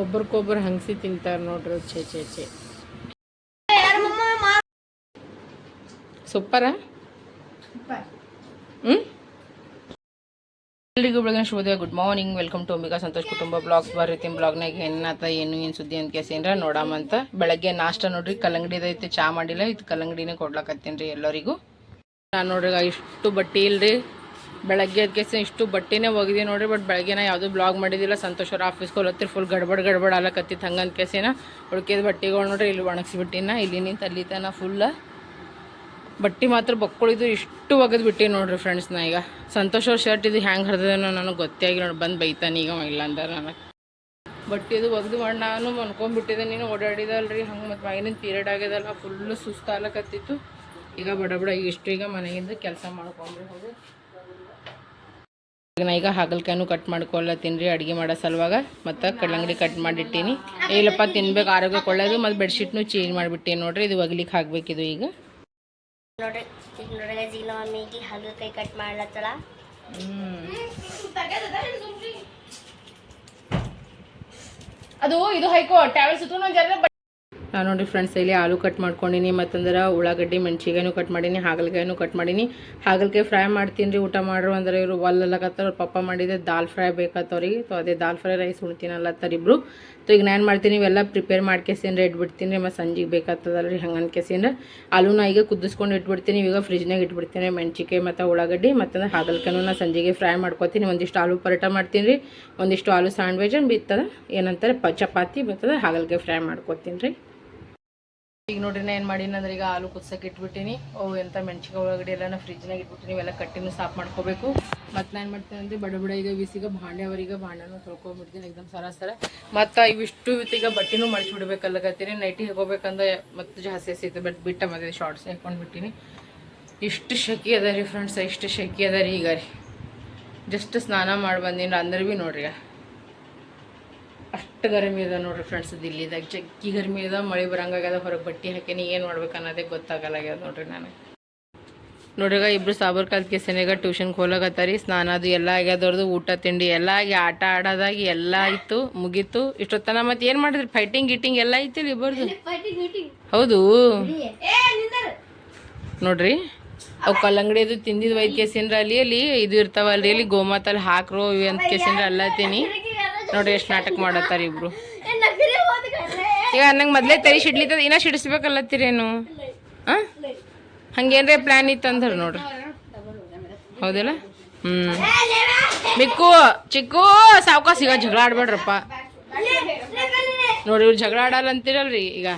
ಒಬ್ರಿಗೊಬ್ರು ಹಂಗಸಿ ತಿಂತಾರೆ ನೋಡ್ರಿ ಛೇ ಛೇ ಛೇ. ಸೂಪರ? ಎಲ್ರಿಗೂ ಬೆಳಗಿನ ಶುಭೋದಯ good morning. Welcome to Ambika Santosh ಕುಟುಂಬ ಬ್ಲಾಗ್ಸ್. ಬರೀತಿ ಬ್ಲಾಗ್ನಾಗ ಏನಾತ ಏನು ಏನು ಸುದ್ದಿ ಅಂತ ಕೇಸಿನ್ರ ನೋಡಾಮಂತ ಬೆಳಗ್ಗೆ ನಾಷ್ಟ ನೋಡ್ರಿ ಕಲ್ಲಂಗಡಿ ಐತೆ, ಚಾ ಮಾಡಿಲ್ಲ. ಇದು ಕಲ್ಲಂಗಡಿನೇ ಕೊಡ್ಲಕತ್ತೀನಿ ರೀ ಎಲ್ಲರಿಗೂ. ನಾನು ನೋಡ್ರಿ ಇಷ್ಟು ಬಟ್ಟೆ ಇಲ್ರಿ. ಬೆಳಗ್ಗೆ ಅದಕ್ಕೆ ಇಷ್ಟು ಬಟ್ಟೆನೇ ಒಗಿದೆ ನೋಡ್ರಿ ಬಟ್ ಬೆಳಗ್ಗೆ ನಾ ಯಾವುದೂ ಬ್ಲಾಗ್ ಮಾಡಿದಿಲ್ಲ ಸಂತೋಷ್ ಅವ್ರ ಆಫೀಸ್ಗೆ ಹೋಲತ್ತಿರ ಫುಲ್ ಗಡ್ಬಡ್ ಗಡ್ಬಡ್ ಆಲಕತ್ತಿತ್ತು. ಹಂಗಂತ ಕೇಸಿನ ಉಳ್ಕಿದ ಬಟ್ಟೆಗಳು ನೋಡ್ರಿ, ಇಲ್ಲಿ ಒಣಗಿಸ್ಬಿಟ್ಟಿನ, ಇಲ್ಲಿ ನಿಂತು ಅಲ್ಲಿ ಫುಲ್ಲ ಬಟ್ಟೆ ಮಾತ್ರ ಬಕ್ಕೊಳಿದು ಇಷ್ಟು ಒಗೆದು ಬಿಟ್ಟಿ ನೋಡ್ರಿ ಫ್ರೆಂಡ್ಸ್ ನಾ ಈಗ. ಸಂತೋಷ್ ಅವ್ರ ಶರ್ಟ್ ಇದು ಹ್ಯಾಂಗೆ ಹರಿದೇನೋ ನನಗೆ ಗೊತ್ತೇ ಆಗಿಲ್ಲ ನೋಡಿ, ಬಂದು ಬೈತಾನೆ ಈಗ ಇಲ್ಲ ಅಂದ್ರೆ ನನಗೆ. ಬಟ್ ಇದು ಒಗ್ದು ಮಾಡಿ, ನಾನು ಮನ್ಕೊಂಡ್ಬಿಟ್ಟಿದ್ದೆ ನೀನು ಓಡಾಡಿದಲ್ರಿ, ಹಂಗೆ ಮತ್ತು ಮೈನಿಂದ ಪೀರಿಯಡ್ ಆಗ್ಯದಲ್ಲ ಫುಲ್ಲು ಸುಸ್ತಾಲಕತ್ತಿತ್ತು ಈಗ ಬಡ ಬಡ ಇಷ್ಟು ಈಗ ಮನೆಯಿಂದ ಕೆಲಸ ಮಾಡ್ಕೊಂಡ್ರಿ ಹೋಗಿ. ಈಗ ನಾ ಈಗ ಹಾಗಲ್ಕಾಯನ್ನು ಕಟ್ ಮಾಡ್ಕೊಳ್ಳತ್ತೀನಿ ರೀ ಅಡುಗೆ ಮಾಡೋ ಸಲುವಾಗ ಮತ್ತು ಕಲ್ಲಂಗಡಿ ಕಟ್ ಮಾಡಿಟ್ಟೀನಿ. ಇಲ್ಲಪ್ಪ ತಿನ್ಬೇಕು ಆರೋಗ್ಯಕ್ಕೆ ಒಳ್ಳೇದು ಮತ್ತು ಬೆಡ್ಶೀಟ್ನು ಚೇಂಜ್ ಮಾಡಿಬಿಟ್ಟೀನಿ ನೋಡ್ರಿ ಇದು ಒಗ್ಲಿಕ್ಕೆ ಹಾಕಬೇಕಿದು ಈಗ. ನೋಡ್ರಿ ಈಗ ಮಮ್ಮಿಗೆ ಕೈ ಕಟ್ ಮಾಡ್ಲತ್ತಳ. ಅದು ಇದು ಹೈಕೋ ಟ್ಯಾವೆಲ್ ಸುತ್ತು ನಾನು ನೋಡಿ ಫ್ರೆಂಡ್ಸ್ ಇಲ್ಲಿ ಆಲೂ ಕಟ್ ಮಾಡ್ಕೊಂಡಿನಿ, ಮತ್ತಂದ್ರೆ ಉಳ್ಳಾಗಡ್ಡಿ, ಮೆಣಸಿನ್ಕಾಯಿನೂ ಕಟ್ ಮಾಡೀನಿ, ಹಾಗಲಕಾಯಿನೂ ಕಟ್ ಮಾಡೀನಿ. ಹಾಗಲಕಾಯಿ ಫ್ರೈ ಮಾಡ್ತೀನಿ ರೀ ಊಟ ಮಾಡ್ರು ಅಂದ್ರೆ ಇವರು ಒಲ್ಲಲ್ಲಕತ್ತಾರ ಪಪ್ಪ ಮಾಡಿದೆ ದಾಲ್ ಫ್ರೈ ಬೇಕಾತವ್ರಿಗೆ ಸೊ ಅದೇ ದಾಲ್ ಫ್ರೈ ರೈಸ್ ಉಣ್ತೀನಲ್ಲತ್ತಾರ ಇಬ್ರು ಸೊ ಈಗ ನಾನು ಮಾಡ್ತೀನಿ, ಇವೆಲ್ಲ ಪ್ರಿಪೇರ್ ಮಾಡ್ಕೇಸಿಂದ್ರೆ ಇಟ್ಬಿಡ್ತೀನಿ ರೀ, ಮತ್ತು ಸಂಜೆಗೆ ಬೇಕಾಗ್ತದಲ್ಲ ರೀ ಹಂಗೆ ಅನ್ಕೇಸಿಂದ್ರೆ ಆಲೂನ ಈಗ ಕುದಿಸ್ಕೊಂಡು ಇಟ್ಬಿಡ್ತೀನಿ, ಈಗ ಫ್ರಿಜ್ನಾಗ ಇಟ್ಬಿಡ್ತೀನಿ ಮೆಣಸಿಕಾಯಿ ಮತ್ತು ಉಳ್ಳಾಗಡ್ಡಿ ಮತ್ತಂದ್ರೆ ಹಾಗಲ್ಕಾಯಿನೂ ನಾನು ಸಂಜೆಗೆ ಫ್ರೈ ಮಾಡ್ಕೊತೀನಿ. ಒಂದಿಷ್ಟು ಆಲೂ ಪರೋಟ ಮಾಡ್ತೀನಿ ರೀ, ಒಂದಿಷ್ಟು ಆಲೂ ಸ್ಯಾಂಡ್ವಿಚ್ ಬಿತ್ತದ, ಏನಂತಾರೆ, ಪ ಚಪಾತಿ ಬರ್ತದೆ ಹಾಗಲ್ಕಾಯಿ ಫ್ರೈ ಮಾಡ್ಕೊತೀನಿ ರೀ. ಈಗ ನೋಡ್ರಿ ನಾ ಏನು ಮಾಡೀನಿ ಅಂದ್ರೆ ಈಗ ಹಾಲು ಕುದ್ಸಕ್ಕೆ ಇಟ್ಬಿಟ್ಟಿನಿ. ಅವು ಎಂತ ಮೆಣಸಿನ್ಕಾಯಿ ಒಳಗಡೆ ಎಲ್ಲ ಫ್ರಿಜ್ನಾಗ ಇಟ್ಬಿಟ್ಟಿನಿ. ಇವೆಲ್ಲ ಕಟ್ಟಿನೂ ಸಾಫ್ ಮಾಡ್ಕೋಬೇಕು. ಮತ್ತು ನಾನು ಏನು ಮಾಡ್ತೀನಿ ಅಂದರೆ ಬಡ ಬಡ ಈಗ ಬಿಸಿಗ ಭಾಂಡೆ ಅವರಿಗೆ ಭಾಂಡನೂ ತೊಳ್ಕೊಂಡ್ಬಿಡ್ತೀನಿ ಎಕ್ದಮ್ ಸರ ಸರ. ಮತ್ತು ಇವಿಷ್ಟು ಈಗ ಬಟ್ಟೆನೂ ಮಡಿಸ್ಬಿಡ್ಬೇಕಲ್ಲಗತ್ತೀನಿ ನೈಟಿ ಹೋಗ್ಬೇಕಂದ್ರೆ ಮತ್ತು ಜಾಸ್ತಿ ಹಸಿತ್ತು ಬಟ್ ಬಿಟ್ಟ ಮತ್ತೆ ಶಾರ್ಟ್ಸ್ ಹಾಕೊಂಡ್ಬಿಟ್ಟಿನಿ ಇಷ್ಟು ಶೆಕಿ ಅದ ರೀ ಫ್ರೆಂಡ್ಸ್ ಇಷ್ಟು ಶೆಕಿ ಅದ ರೀ ಈಗ ರೀ. ಜಸ್ಟ್ ಸ್ನಾನ ಮಾಡಿ ಬಂದೀನಿ. ಅಂದ್ರೆ ಭೀ ನೋಡ್ರಿ ಅಷ್ಟು ಗರಮಿ ಅದ ನೋಡ್ರಿ ಫ್ರೆಂಡ್ಸ್ ದಿಲ್ಲಿದಾಗ ಜಗ್ಗಿ ಗರ್ಮಿ ಅದ ಮಳೆ ಬರಂಗಾಗ್ಯದ ಹೊರಗೆ ಬಟ್ಟೆ ಹಾಕೀನಿ ಏನು ಮಾಡ್ಬೇಕು ಅನ್ನೋದೇ ಗೊತ್ತಾಗಲ್ಲಾಗ್ಯದ ನೋಡ್ರಿ ನನಗೆ. ನೋಡ್ರಿ ಈಗ ಇಬ್ರು ಸಾಬರ್ ಕಾಲ್ ಕೆಸನೆಗ ಟ್ಯೂಷನ್ಗೆ ಹೋಲಾಗತ್ತಾರಿ ಸ್ನಾನ ಅದು ಎಲ್ಲ ಆಗ್ಯದವ್ರದ್ದು ಊಟ ತಿಂಡಿ ಎಲ್ಲ ಆಗಿ ಆಟ ಆಡೋದಾಗಿ ಎಲ್ಲ ಆಯ್ತು ಮುಗೀತು. ಇಷ್ಟೊತ್ತನ ಮತ್ತೆ ಏನು ಮಾಡಿದ್ರಿ? ಫೈಟಿಂಗ್ ಗಿಟಿಂಗ್ ಎಲ್ಲ ಐತಿಲ್ಲ ಇಬ್ಬರದು? ಹೌದು. ನೋಡ್ರಿ ಅವು ಕಲ್ಲಂಗಡಿ ಅದು ತಿಂದಿದ್ದು ವೈದ್ಯ ಕೇಸಿಂದ್ರ ಅಲ್ಲಿ ಅಲ್ಲಿ ಇದು ಇರ್ತಾವಲ್ರಿ ಅಲ್ಲಿ ಗೋಮಾತಲ್ಲಿ ಹಾಕ್ರೋ ಇವು ಅಂತ ಕೇಸಿಂದ್ರ ಅಲ್ಲತ್ತೀನಿ ನೋಡ್ರಿ ಎಷ್ಟು ನಾಟಕ ಮಾಡತ್ತಾರ ಇಬ್ರು. ಈಗ ನಂಗೆ ಮೊದಲೇ ತರಿ ಸಿಡ್ಲಿತ್ತದ ಇನ್ನ ಸಿಡಿಸ್ಬೇಕಲ್ಲತ್ತೀರೇನು ಹಾಂ ಹಂಗೇನ್ರೆ ಪ್ಲಾನ್ ಇತ್ತು ಅಂದ್ರೆ ನೋಡ್ರಿ. ಹೌದಲ್ಲ? ಹ್ಞೂ ಮಿಕ್ಕು ಚಿಕ್ಕು ಸಾವ್ಕಾಸ್ ಈಗ ಜಗಳ ಆಡ್ಬೇಡ್ರಪ್ಪ. ನೋಡಿ ಇವ್ರು ಜಗಳ ಆಡಲ್ಲ ಅಂತೀರಲ್ರಿ ಈಗ.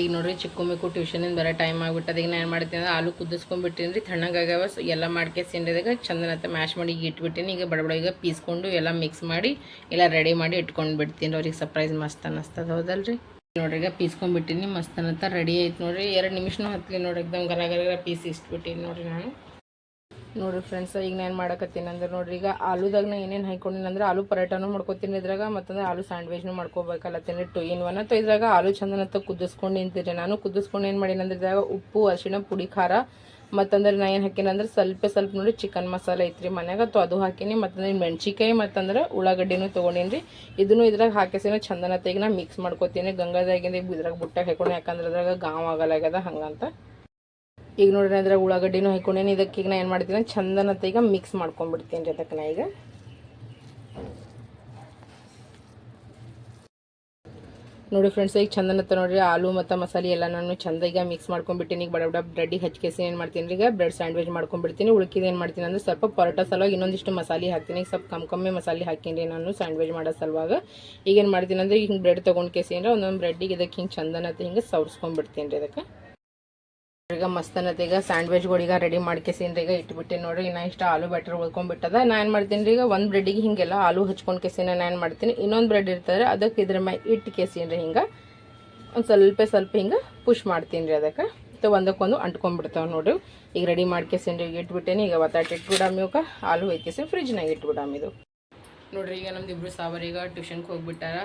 ಈಗ ನೋಡ್ರಿ ಚಿಕ್ಕು ಮಿಕ್ಕು ಟ್ಯೂಷನಿಂದ ಬರೋ ಟೈಮ್ ಆಗಿಬಿಟ್ಟದ. ಈಗ ನಾನು ಏನು ಮಾಡ್ತೀನಿ ಅಂದ್ರೆ ಆಲೂ ಕುದಿಸ್ಕೊಂಡ್ಬಿಟ್ಟಿನಿ ರೀ ತಣ್ಣಗಾಗವ ಎಲ್ಲ ಮಾಡ್ಕೇಸಿಂಡಿದಾಗ ಚಂದನತ್ತ ಮ್ಯಾಶ್ ಮಾಡಿ ಈಗ ಇಟ್ಬಿಟ್ಟಿನಿ. ಈಗ ಬಡಬಡ ಈಗ ಪೀಸ್ಕೊಂಡು ಎಲ್ಲ ಮಿಕ್ಸ್ ಮಾಡಿ, ಎಲ್ಲ ರೆಡಿ ಮಾಡಿ ಇಟ್ಕೊಂಡು ಬಿಡ್ತೀನಿ ಅವ್ರಿಗೆ. ಸರ್ಪ್ರೈಸ್ ಮಸ್ತ್ ಅನ್ನಿಸ್ತದ ಹೌದಲ್ರಿ? ನೋಡ್ರಿ ಈಗ ಪೀಸ್ಕೊಂಡ್ಬಿಟ್ಟಿನಿ, ಮಸ್ತ್ ಅನ್ನತ್ತ ರೆಡಿ ಆಯ್ತು ನೋಡ್ರಿ. ಎರಡು ನಿಮಿಷನೂ ಹತ್ತಲಿ ನೋಡ್ರಿ, ಎಕ್ದಮ್ ಗರ ಗರ ಪೀಸ್ ಇಸ್ಬಿಟ್ಟಿನಿ ನೋಡ್ರಿ ನಾನು. ನೋಡ್ರಿ ಫ್ರೆಂಡ್ಸ್ ಈಗ ನಾನು ಮಾಡಕತ್ತೀನಿ ಅಂದ್ರೆ ನೋಡ್ರಿ, ಈಗ ಆಲೂದಾಗ ನಾ ಏನೇನು ಹಾಕೊಂಡಿನಿ ಅಂದ್ರೆ ಆಲೂ ಪರೋಟಾನು ಮಾಡ್ಕೊತೀನಿ ಇದ್ರಾಗ, ಮತ್ತಂದ್ರೆ ಆಲೂ ಸ್ಯಾಂಡ್ವಿಚ್ನು ಮಾಡ್ಕೋಬೇಕಲ್ಲತ್ತೀನಿ ಟು ಇನ್ ಒನ್ ಅಥವಾ ಇದ್ರಾಗ ಆಲೂ ಚಂದನತ್ತ ಕುದಿಸ್ಕೊಂಡು ನಿಂತಿರಿ ನಾನು ಕುದಿಸ್ಕೊಂಡು ಏನು ಮಾಡೀನಿ ಅಂದ್ರೆ ಇದ್ರಾಗ ಉಪ್ಪು, ಅರಿಶಿಣ, ಪುಡಿ, ಖಾರ, ಮತ್ತಂದ್ರೆ ನಾ ಏನು ಹಾಕಿನಿ ಅಂದ್ರೆ ಸ್ವಲ್ಪ ಸ್ವಲ್ಪ ನೋಡಿ ಚಿಕನ್ ಮಸಾಲೆ ಐತ್ರಿ ಮನ್ಯಾಗ. ಅಥವಾ ಅದು ಹಾಕಿನಿ, ಮತ್ತಂದ್ರೆ ಮೆಣಸಿಕಾಯಿ ಮತ್ತಂದ್ರೆ ಉಳ್ಳಾಗಡ್ಡಿನೂ ತೊಗೊಂಡೀನಿ ರೀ ಇದನ್ನು ಇದ್ರಾಗ ಹಾಕಿಸಿನ ಚಂದನತ್ತ ಈಗ ನಾ ಮಿಕ್ಸ್ ಮಾಡ್ಕೋತೀನಿ. ಗಂಗಾದಾಗಿಂದ ಇದ್ರಾಗ ಬುಟ್ಟಾಗ ಹಾಕೊಂಡು ಯಾಕಂದ್ರೆ ಅದ್ರಾಗ ಗಾಂವ್ ಆಗಲಾಗ್ಯದ ಹಂಗಂತ. ಈಗ ನೋಡ್ರಿ ಅದ್ರಾಗ ಉಳ್ಳಾಗಡ್ಡಿನೂ ಹಾಕೊಂಡೇನು. ಇದಕ್ಕೆ ಈಗ ನಾ ಏನು ಮಾಡ್ತೀನಿ? ಚಂದನತ್ತ ಈಗ ಮಿಕ್ಸ್ ಮಾಡ್ಕೊಂಡ್ಬಿಡ್ತೀನಿ ರೀ ಅದಕ್ಕೆ ನಾ ಈಗ. ನೋಡಿ ಫ್ರೆಂಡ್ಸ್ ಈಗ ಚಂದನತ್ತ ನೋಡ್ರಿ, ಆಲೂ ಮತ್ತು ಮಸಾಲೆ ಎಲ್ಲ ನಾನು ಚಂದ ಈಗ ಮಿಕ್ಸ್ ಮಾಡ್ಕೊಂಡ್ಬಿಟ್ಟಿನಿ ಈಗ ಬಡ ಬಡ ಬ್ರೆಡ್ಡಿಗೆ ಹಚ್ಕೇಸಿ ಏನು ಮಾಡ್ತೀನಿ ರೀ ಈಗ? ಬ್ರೆಡ್ ಸ್ಯಾಂಡ್ವಿಚ್ ಮಾಡ್ಕೊಂಡ್ಬಿಡ್ತೀನಿ ಉಳ್ಕಿದ ಏನು ಮಾಡ್ತೀನಿ ಅಂದ್ರೆ ಸ್ವಲ್ಪ ಪರೋಟ ಸಲುವಾಗಿ ಇನ್ನೊಂದಿಷ್ಟು ಮಸಾಲೆ ಹಾಕ್ತೀನಿ. ಈಗ ಸ್ವಲ್ಪ ಕಮ್ಮಿ ಕಮ್ಮಿ ಮಸಾಲೆ ಹಾಕೀನಿ ನಾನು ಸ್ಯಾಂಡ್ವಿಚ್ ಮಾಡೋ ಸಲುವಾಗ. ಈಗ ಏನು ಮಾಡ್ತೀನಿ ಅಂದ್ರೆ ಹಿಂಗೆ ಬ್ರೆಡ್ ತೊಗೊಂಡು ಕೇಸಿ ಅಂದ್ರೆ ಒಂದೊಂದು ಬ್ರೆಡ್ಡಿಗೆ ಇದಕ್ಕೆ ಹಿಂಗೆ ಚಂದನತ್ತ ಹಿಂಗೆ ಸವರ್ಸ್ಕೊಂಡ್ಬಿಡ್ತೀನಿ ರೀ ಇದಕ್ಕೆ. ಈಗ ಮಸ್ತ್ ಅನ್ನತ್ತೆ ಈಗ ಸ್ಯಾಂಡ್ವಿಚ್ಗಳು ಈಗ ರೆಡಿ ಮಾಡ್ಕೇಸಿನ್ರಿ ಈಗ ಇಟ್ಬಿಟ್ಟಿನಿ ನೋಡ್ರಿ, ಇನ್ನ ಇಷ್ಟ ಆಲೂ ಬ್ಯಾಟರ್ ಉಳ್ಕೊಂಡ್ಬಿಟ್ಟದ ನಾ ಏನು ಮಾಡ್ತೀನಿ ರೀ, ಈಗ ಒಂದು ಬ್ರೆಡ್ಡಿಗೆ ಹಿಂಗೆಲ್ಲ ಆಲೂ ಹಚ್ಕೊಂಡು ಕೇಸಿನ ನಾನು ಏನು ಮಾಡ್ತೀನಿ. ಇನ್ನೊಂದು ಬ್ರೆಡ್ ಇರ್ತದೆ ಅದಕ್ಕೆ ಇದ್ರ ಮ್ಯಾಗ ಇಟ್ಟು ಕೇಸಿನ್ರಿ ಹಿಂಗೆ. ಒಂದು ಸ್ವಲ್ಪ ಸ್ವಲ್ಪ ಹಿಂಗೆ ಪುಷ್ ಮಾಡ್ತೀನಿ ರೀ ಅದಕ್ಕೆ. ಮತ್ತು ಒಂದಕ್ಕೊಂದು ಅಂಟ್ಕೊಂಡ್ಬಿಡ್ತಾವೆ ನೋಡ್ರಿ ಈಗ ರೆಡಿ ಮಾಡ್ಕೇಸಿನ್ರಿ ಈಗ ಇಟ್ಬಿಟ್ಟೇನಿ. ಈಗ ಒತ್ತಾಟ ಇಟ್ಬಿಡಾಮಿ ಇವಾಗ ಆಲೂ ಫ್ರಿಜ್ ಫ್ರಿಜ್ನಾಗ ಇಟ್ಬಿಡಾಮ ಇದು. ನೋಡ್ರಿ, ಈಗ ನಮ್ದು ಇಬ್ಬರು ಈಗ ಟ್ಯೂಷನ್ಗೆ ಹೋಗ್ಬಿಟ್ಟಾರ.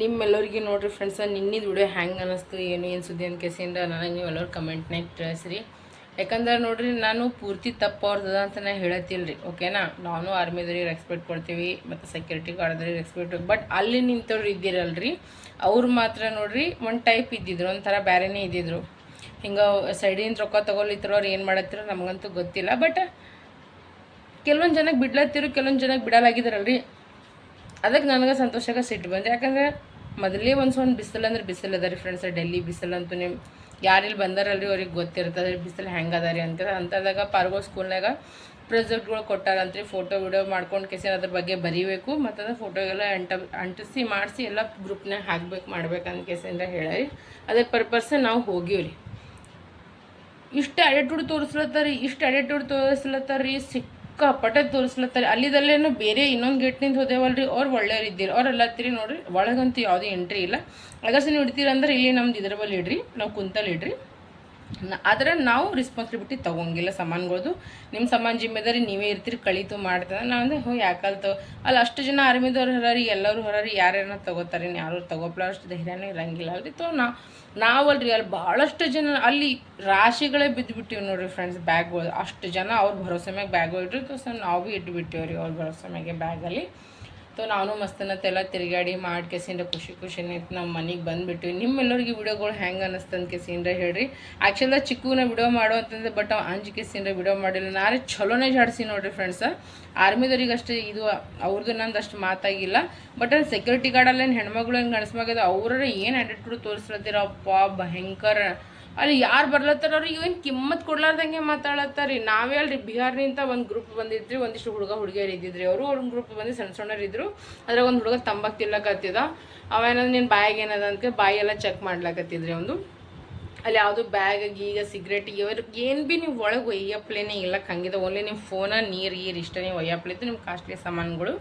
ನಿಮ್ಮೆಲ್ಲರಿಗೆ ನೋಡ್ರಿ ಫ್ರೆಂಡ್ಸ ನಿನ್ನಿದ್ದು ವಿಡಿಯೋ ಹ್ಯಾಂಗೆ ಅನ್ನಿಸ್ತು ಏನು ಏನು ಸುದ್ದಿ ಅಂತ ಕೇಸಿಂದ ನನಗೆ ನೀವು ಎಲ್ಲರೂ ಕಮೆಂಟ್ನಾಗ ತಿಳಿಸ್ರಿ. ಯಾಕಂದ್ರೆ ನೋಡ್ರಿ, ನಾನು ಪೂರ್ತಿ ತಪ್ಪು ಅಂತ ನಾನು ಹೇಳತ್ತಿಲ್ಲ ರೀ ಓಕೆನಾ ನಾನು ಆರ್ಮಿದವ್ರಿಗೆ ರೆಸ್ಪೆಕ್ಟ್ ಕೊಡ್ತೀವಿ, ಮತ್ತು ಸೆಕ್ಯೂರಿಟಿ ಗಾರ್ಡ್ದವ್ರಿಗೆ ರೆಸ್ಪೆಕ್ಟ್ ಬಟ್ ಅಲ್ಲಿ ನಿಂತವ್ರು ಇದ್ದಿರಲ್ರಿ, ಅವ್ರು ಮಾತ್ರ ನೋಡ್ರಿ, ಒಂದು ಟೈಪ್ ಇದ್ದಿದ್ರು, ಒಂಥರ ಬೇರೆನೇ ಇದ್ದಿದ್ರು. ಹಿಂಗೆ ಸೈಡಿಂದ ರೊಕ್ಕ ತೊಗೊಲಿತ್ತಿರೋ ಅವ್ರು ಏನು ಮಾಡತ್ತಿರೋ ನಮಗಂತೂ ಗೊತ್ತಿಲ್ಲ ಬಟ್ ಕೆಲವೊಂದು ಜನಕ್ಕೆ ಬಿಡ್ಲತ್ತಿರು, ಕೆಲವೊಂದು ಜನಕ್ಕೆ ಬಿಡಲಾಗಿದ್ದಾರಲ್ರಿ ಅದಕ್ಕೆ ನನಗೆ ಸಂತೋಷಕ್ಕೆ ಸಿಟ್ಟು ಬಂದೆ. ಯಾಕಂದ್ರೆ ಮೊದಲೇ ಒಂದು ಒಂದು ಬಿಸಿಲು ಅಂದ್ರೆ ಬಿಸಿಲು ಅದ ರೀ ಫ್ರೆಂಡ್ಸ್ ಡೆಲ್ಲಿ ಬಿಸಿಲು ಅಂತೂ ನೀವು ಯಾರಿಲ್ಲಿ ಬಂದಾರಲ್ರಿ ಅವ್ರಿಗೆ ಗೊತ್ತಿರ್ತದೆ ಬಿಸಿಲು ಹೆಂಗೆ ಅದ ರೀ ಅಂತ ಅಂಥದಾಗ ಪಾರ್ಗೋ ಸ್ಕೂಲ್ನಾಗ ಪ್ರೊಜೆಕ್ಟ್ಗಳು ಕೊಟ್ಟಾರಂತ್ರಿ. ಫೋಟೋ ವಿಡಿಯೋ ಮಾಡ್ಕೊಂಡು ಕೇಸಿ ಅದ್ರ ಬಗ್ಗೆ ಬರೀಬೇಕು. ಮತ್ತು ಅದ್ರ ಫೋಟೋ ಎಲ್ಲ ಅಂಟ, ಅಂಟಿಸಿ ಮಾಡಿಸಿ ಎಲ್ಲ ಗ್ರೂಪ್ನಾಗ ಹಾಕ್ಬೇಕು ಮಾಡ್ಬೇಕು ಅಂತ ಕೇಸಿಂದ ಹೇಳಿ ಅದ್ರ ಪರ್ಪಸ್ ನಾವು ಹೋಗಿವ್ರಿ. ಇಷ್ಟು ಅಡೆಟುಡ್ ತೋರಿಸ್ಲತ್ತಾರ, ಇಷ್ಟು ಅಡೆಟುಡ್ ತೋರಿಸ್ಲತ್ತಾರ ರೀ ಸಿಕ್ಕಾಪಟ್ಟೆ ತೋರಿಸ್ಲತ್ತಾರೆ. ಅಲ್ಲಿದಲ್ಲೇನು ಬೇರೆ ಇನ್ನೊಂದು ಗೇಟ್ನಿಂದ ಹೋದೇವಲ್ರಿ. ಅವ್ರು ಒಳ್ಳೆಯವ್ರು ಇದ್ದೀರಿ ಅವ್ರು ಎಲ್ಲತ್ತಿರಿ ನೋಡ್ರಿ. ಒಳಗಂತೂ ಯಾವುದೇ ಎಂಟ್ರಿ ಇಲ್ಲ. ಅಗರ್ಸ್ ನೀವು ಇಡ್ತೀರ ಅಂದ್ರೆ ಇಲ್ಲಿ ನಮ್ದು ಇದ್ರ ಬಲ್ಲಿ ಇಡ್ರಿ. ನಾವು ಕುಂತಲ್ಲಿ ಇಡ್ರಿ. ಆದರೆ ನಾವು ರೆಸ್ಪಾನ್ಸಿಬಿಲಿಟಿ ತೊಗೊಂಗಿಲ್ಲ ಸಾಮಾನುಗಳದು. ನಿಮ್ಮ ಸಾಮಾನು ಜಿಮ್ಮೆದಾರಿ ನೀವೇ ಇರ್ತೀರಿ. ಕಳೀತು ಮಾಡ್ತದೆ. ನಾವು ಅಂದ್ರೆ ಹ್ಞೂ ಯಾಕಲ್ತು ಅಲ್ಲಿ ಅಷ್ಟು ಜನ ಆರ್ಮಿದವ್ರು ಹೊರಾರಿ, ಎಲ್ಲರೂ ಹೊರಾರಿ ಯಾರ್ಯಾರ ತಗೋತಾರೆ ಯಾರು ತಗೋಪ್ಲ, ಅಷ್ಟು ಧೈರ್ಯನೇ ಇರಂಗಿಲ್ಲ ಅಲ್ರಿ ತೋ ನಾ ನಾವಲ್ರಿ, ಅಲ್ಲಿ ಭಾಳಷ್ಟು ಜನ, ಅಲ್ಲಿ ರಾಶಿಗಳೇ ಬಿದ್ದುಬಿಟ್ಟಿವಿ ನೋಡ್ರಿ ಫ್ರೆಂಡ್ಸ್ ಬ್ಯಾಗ್ಗಳು ಅಷ್ಟು ಜನ ಅವ್ರ ಭರೋಸೆ ಮ್ಯಾಗೆ ಬ್ಯಾಗ್ ಇಟ್ಟಿರ್ತಾರೆ ಸೊ ನಾವು ಭೀ ಇಟ್ಬಿಟ್ಟಿವಿ ರೀ ಅವ್ರ ಭರೋಸೆ ಮ್ಯಾಗೆ ಬ್ಯಾಗಲ್ಲಿ ತೋ ನಾನು ಮಸ್ತನತ್ತೆಲ್ಲ ತಿರುಗಾಡಿ ಮಾಡಿ ಕೆಸಿಂದ ಖುಷಿ ಖುಷಿನೇ ಇತ್ತು ನಮ್ಮ ಮನೆಗೆ ಬಂದುಬಿಟ್ಟು ನಿಮ್ಮೆಲ್ಲರಿಗೆ ವಿಡಿಯೋಗಳು ಹೆಂಗೆ ಅನ್ನಿಸ್ತಂತ ಕೆಸಿಂದ ಹೇಳ್ರಿ. ಆ್ಯಕ್ಚುಲಾಗ ಚಿಕ್ಕೂನ ವಿಡಿಯೋ ಮಾಡೋ ಅಂತಂದ್ರೆ ಬಟ್ ಅವ ಅಂಜು ಕೆಸಿಂದ ವಿಡಿಯೋ ಮಾಡಿಲ್ಲ. ನಾರೇ ಚಲೋನೇ ಜಾಡಿಸಿ ನೋಡ್ರಿ ಫ್ರೆಂಡ್ಸ್ ಆರ್ಮಿದವ್ರಿಗೆ ಅಷ್ಟೇ ಇದು ಅವ್ರದ್ದು ನಂದು ಅಷ್ಟು ಮಾತಾಗಿಲ್ಲ. ಬಟ್ ಅಲ್ಲಿ ಸೆಕ್ಯೂರಿಟಿ ಗಾರ್ಡಲ್ಲೇನು ಹೆಣ್ಮಗಳು ಹೆಂಗೆ ಗಣಸ್ಮಾಗದ ಅವ್ರ ಏನು ಆ್ಯಟಿಟ್ಯೂಡ್ ತೋರಿಸ್ಲತ್ತೀರ ಅಪ್ಪ ಭಯಂಕರ. ಅಲ್ಲಿ ಯಾರು ಬರ್ಲತ್ತಾರ ಏನು ಕಿಮ್ಮತ್ ಕೊಡ್ಲಾರ್ದಂಗೆ ಮಾತಾಡತ್ತಾರ ನಾವೇ ಅಲ್ರಿ ಬಿಹಾರ್ನಿಂದ ಒಂದು ಗ್ರೂಪ್ ಬಂದಿದ್ರಿ, ಒಂದಿಷ್ಟು ಹುಡುಗ ಹುಡುಗಿಯರು ಇದ್ದಿದ್ರಿ. ಅವರು ಅವ್ರ ಗ್ರೂಪ್ ಬಂದು ಸಣ್ಣ ಸಣ್ಣರು ಇದ್ರು. ಅದ್ರಾಗ ಒಂದು ಹುಡುಗ ತಂಬಾಕು ತಿನ್ಲಕತ್ತಿದ. ಅವೇನಂದ್ರೆ ನಿನ್ನ ಬಾಯಿಗೆ ಏನದ? ಅಂತ ಬಾಯಿ ಎಲ್ಲ ಚೆಕ್ ಮಾಡ್ಲಕತ್ತಿದ್ರಿ ಒಂದು ಅಲ್ಲಿ ಯಾವುದು ಬ್ಯಾಗ್ ಗೀಗ ಸಿಗ್ರೆಟ್ ಇವ್ರ ಏನು ಭೀ ನೀವು ಒಳಗೆ ಒಯ್ಯಪ್ಲೇನೆ ಇಲ್ಲ. ಹಂಗಿದೆ ಓನ್ಲಿ ನಿಮ್ಮ ಫೋನ ನೀರು, ಗೀರು ಇಷ್ಟ ನೀವು ಒಯ್ಯಪ್ಲಿತ್ತು ನಿಮ್ಮ ಕಾಸ್ಟ್ಲಿ ಸಾಮಾನುಗಳು.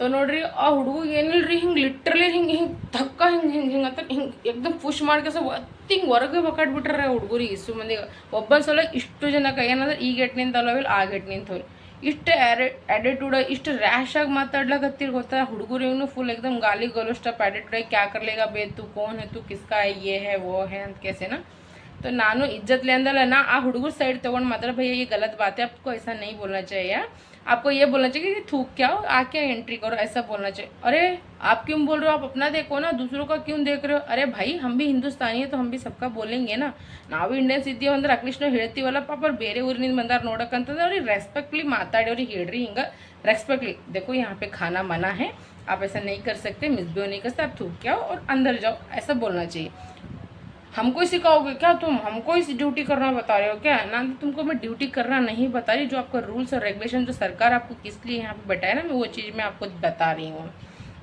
ತೊ ನೋಡ್ರಿ, ಆ ಹುಡ್ಗುಗ್ ಏನಿಲ್ಲ ರೀ ಹಿಂಗೆ ಲಿಟ್ರಲಿ ಹಿಂಗೆ ಹಿಂಗೆ ಧಕ್ಕ ಹಿಂಗೆ ಹಿಂಗೆ ಹಿಂಗೆ ಅಂತ ಹಿಂಗೆ, ಎಕ್ದಮ್ ಪುಷ್ ಮಾಡ್ಕೇಸ ಒತ್ತಿಂಗೆ ಹೊರಗೆ ಬಕಾಟ್ಬಿಟ್ರೆ ಹುಡುಗರಿಗೆ ಇಷ್ಟು ಮಂದಿಗೆ. ಒಬ್ಬನ ಸಲ ಇಷ್ಟು ಜನಕ್ಕೆ, ಏನಂದ್ರೆ ಈ ಗೇಟ್ ನಿಂತಲ್ಲವಿಲ್ಲ ಆ ಗೇಟ್ ನಿಂತವ್ರಿ ಇಷ್ಟು ಆ್ಯರೆ ಆ್ಯಟಿಟ್ಯೂಡ ಇಷ್ಟು ರ್ಯಾಶಾಗಿ ಮಾತಾಡ್ಲಕತ್ತಿರ್ ಗೊತ್ತಾ? ಹುಡುಗರು ಇವನು ಫುಲ್ ಎಕ್ದಮ್ ಗಾಲಿ ಗಲೋ ಸ್ಟಪ್ ಆ್ಯಟಿಟ್ಯೂಡಾಗಿ ಕ್ಯಾ ಕರ್ಲೇಗ ಬೇತು, ಕೋನ್ ಹೆತ್ತು ಕಿಸ್ಕಾ ಏ ಹೇ, ಓ ಹೇ ಅಂತ ಕೇಸೇನ. तो ನಾನು इज्जत लेंदल ना आ हुड़गुर साइड तक मतलब भैया ये गलत बात है आपको ऐसा नहीं बोलना आपको ये बोलना चाहिए कि थूक क्या हो आके एंट्री करो ऐसा बोलना चाहिए अरे आप क्यों बोल रहे हो आप अपना देखो ना दूसरों का क्यों देख रहे हो अरे भाई हम भी हिंदुस्तानी है तो हम भी सबका बोलेंगे ना ನಾವು ಇಂಡಿಯನ್ಸ್ ಇದ್ದೀವಿ ಅಂದ್ರೆ ಅಟ್ಲೀಸ್ಟ್ ನಾವು ಹೇಳ್ತೀವಲ್ಲ ಪಾಪ ಅವ್ರು ಬೇರೆ ಊರಿನಿಂದ ಬಂದಾರ ನೋಡಕ್ಕಂತಂದ್ರೆ ಅವ್ರಿಗೆ ರೆಸ್ಪೆಕ್ಟ್ಲಿ ಮಾತಾಡಿ ಅವ್ರಿಗೆ ಹೇಳ್ರಿ ಹಿಂಗೆ ರೆಸ್ಪೆಕ್ಟ್ಲಿ देखो यहाँ पे खाना मना है आप ऐसा नहीं कर सकते मिसबिहेव नहीं कर सकते आप थूक के आओ और अंदर जाओ ऐसा बोलना चाहिए हमको ही सिखाओगे क्या तुम हमको ही ड्यूटी करना बता रहे हो क्या ना तो तुमको मैं ड्यूटी करना नहीं बता रही जो आपका रूल्स और रेगुलेशन जो सरकार आपको किस लिए यहाँ पे बैठाए ना मैं वो चीज़ मैं आपको बता रही हूँ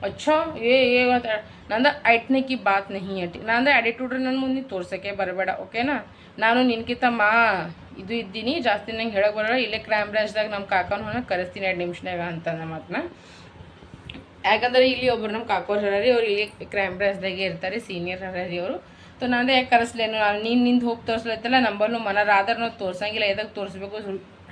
अच्छा ये ये बता ನಂದ ಐಟ್ನೆ ಕಿ ಬಾತ್ ನಹಿ ಅಟಿ ನಂದ ಆ್ಯಟಿಟ್ಯೂಡ್ ನನ್ನ ಮುಂದೆ ತೋರ್ಸಕ್ಕೆ ಬರಬೇಡ ಓಕೆನಾ ನಾನು ನಿನ್ಕಿಂತ ಮಾ ಇದು ಇದ್ದೀನಿ ಜಾಸ್ತಿ ನಂಗೆ ಹೇಳಕ್ಕೆ ಬರೋಲ್ಲ ಇಲ್ಲೇ ಕ್ರೈಮ್ ಬ್ರಾಂಚ್ದಾಗ ನಮ್ಮ ಕಾಕನ ಹೊನ ಕರೆಸ್ತೀನಿ ಎರಡು ನಿಮಿಷನಾಗ ಅಂತ ನಮ್ಮ ಮಾತನ್ನ ಯಾಕಂದ್ರೆ ಇಲ್ಲಿ ಒಬ್ರು ನಮ್ಮ ಕಾಕೋರ್ ಹರಾರಿ ಅವ್ರು ಇಲ್ಲಿ ಕ್ರೈಮ್ ಬ್ರಾಂಚ್ದಾಗೆ ಇರ್ತಾರೆ ಸೀನಿಯರ್ ಹರಾರಿ ಅವರು ನಂದೇ ಯಾಕೆ ಕರೆಸ್ಲೇನು ನಾನು ನೀನು ನಿಂದು ಹೋಗಿ ತೋರಿಸ್ಲತ್ತಲ್ಲ ನಂಬಲ್ಲೂ ಮನರಾದ್ರೂ ತೋರ್ಸಂಗಿಲ್ಲ ಎದಕ್ಕೆ ತೋರಿಸ್ಬೇಕು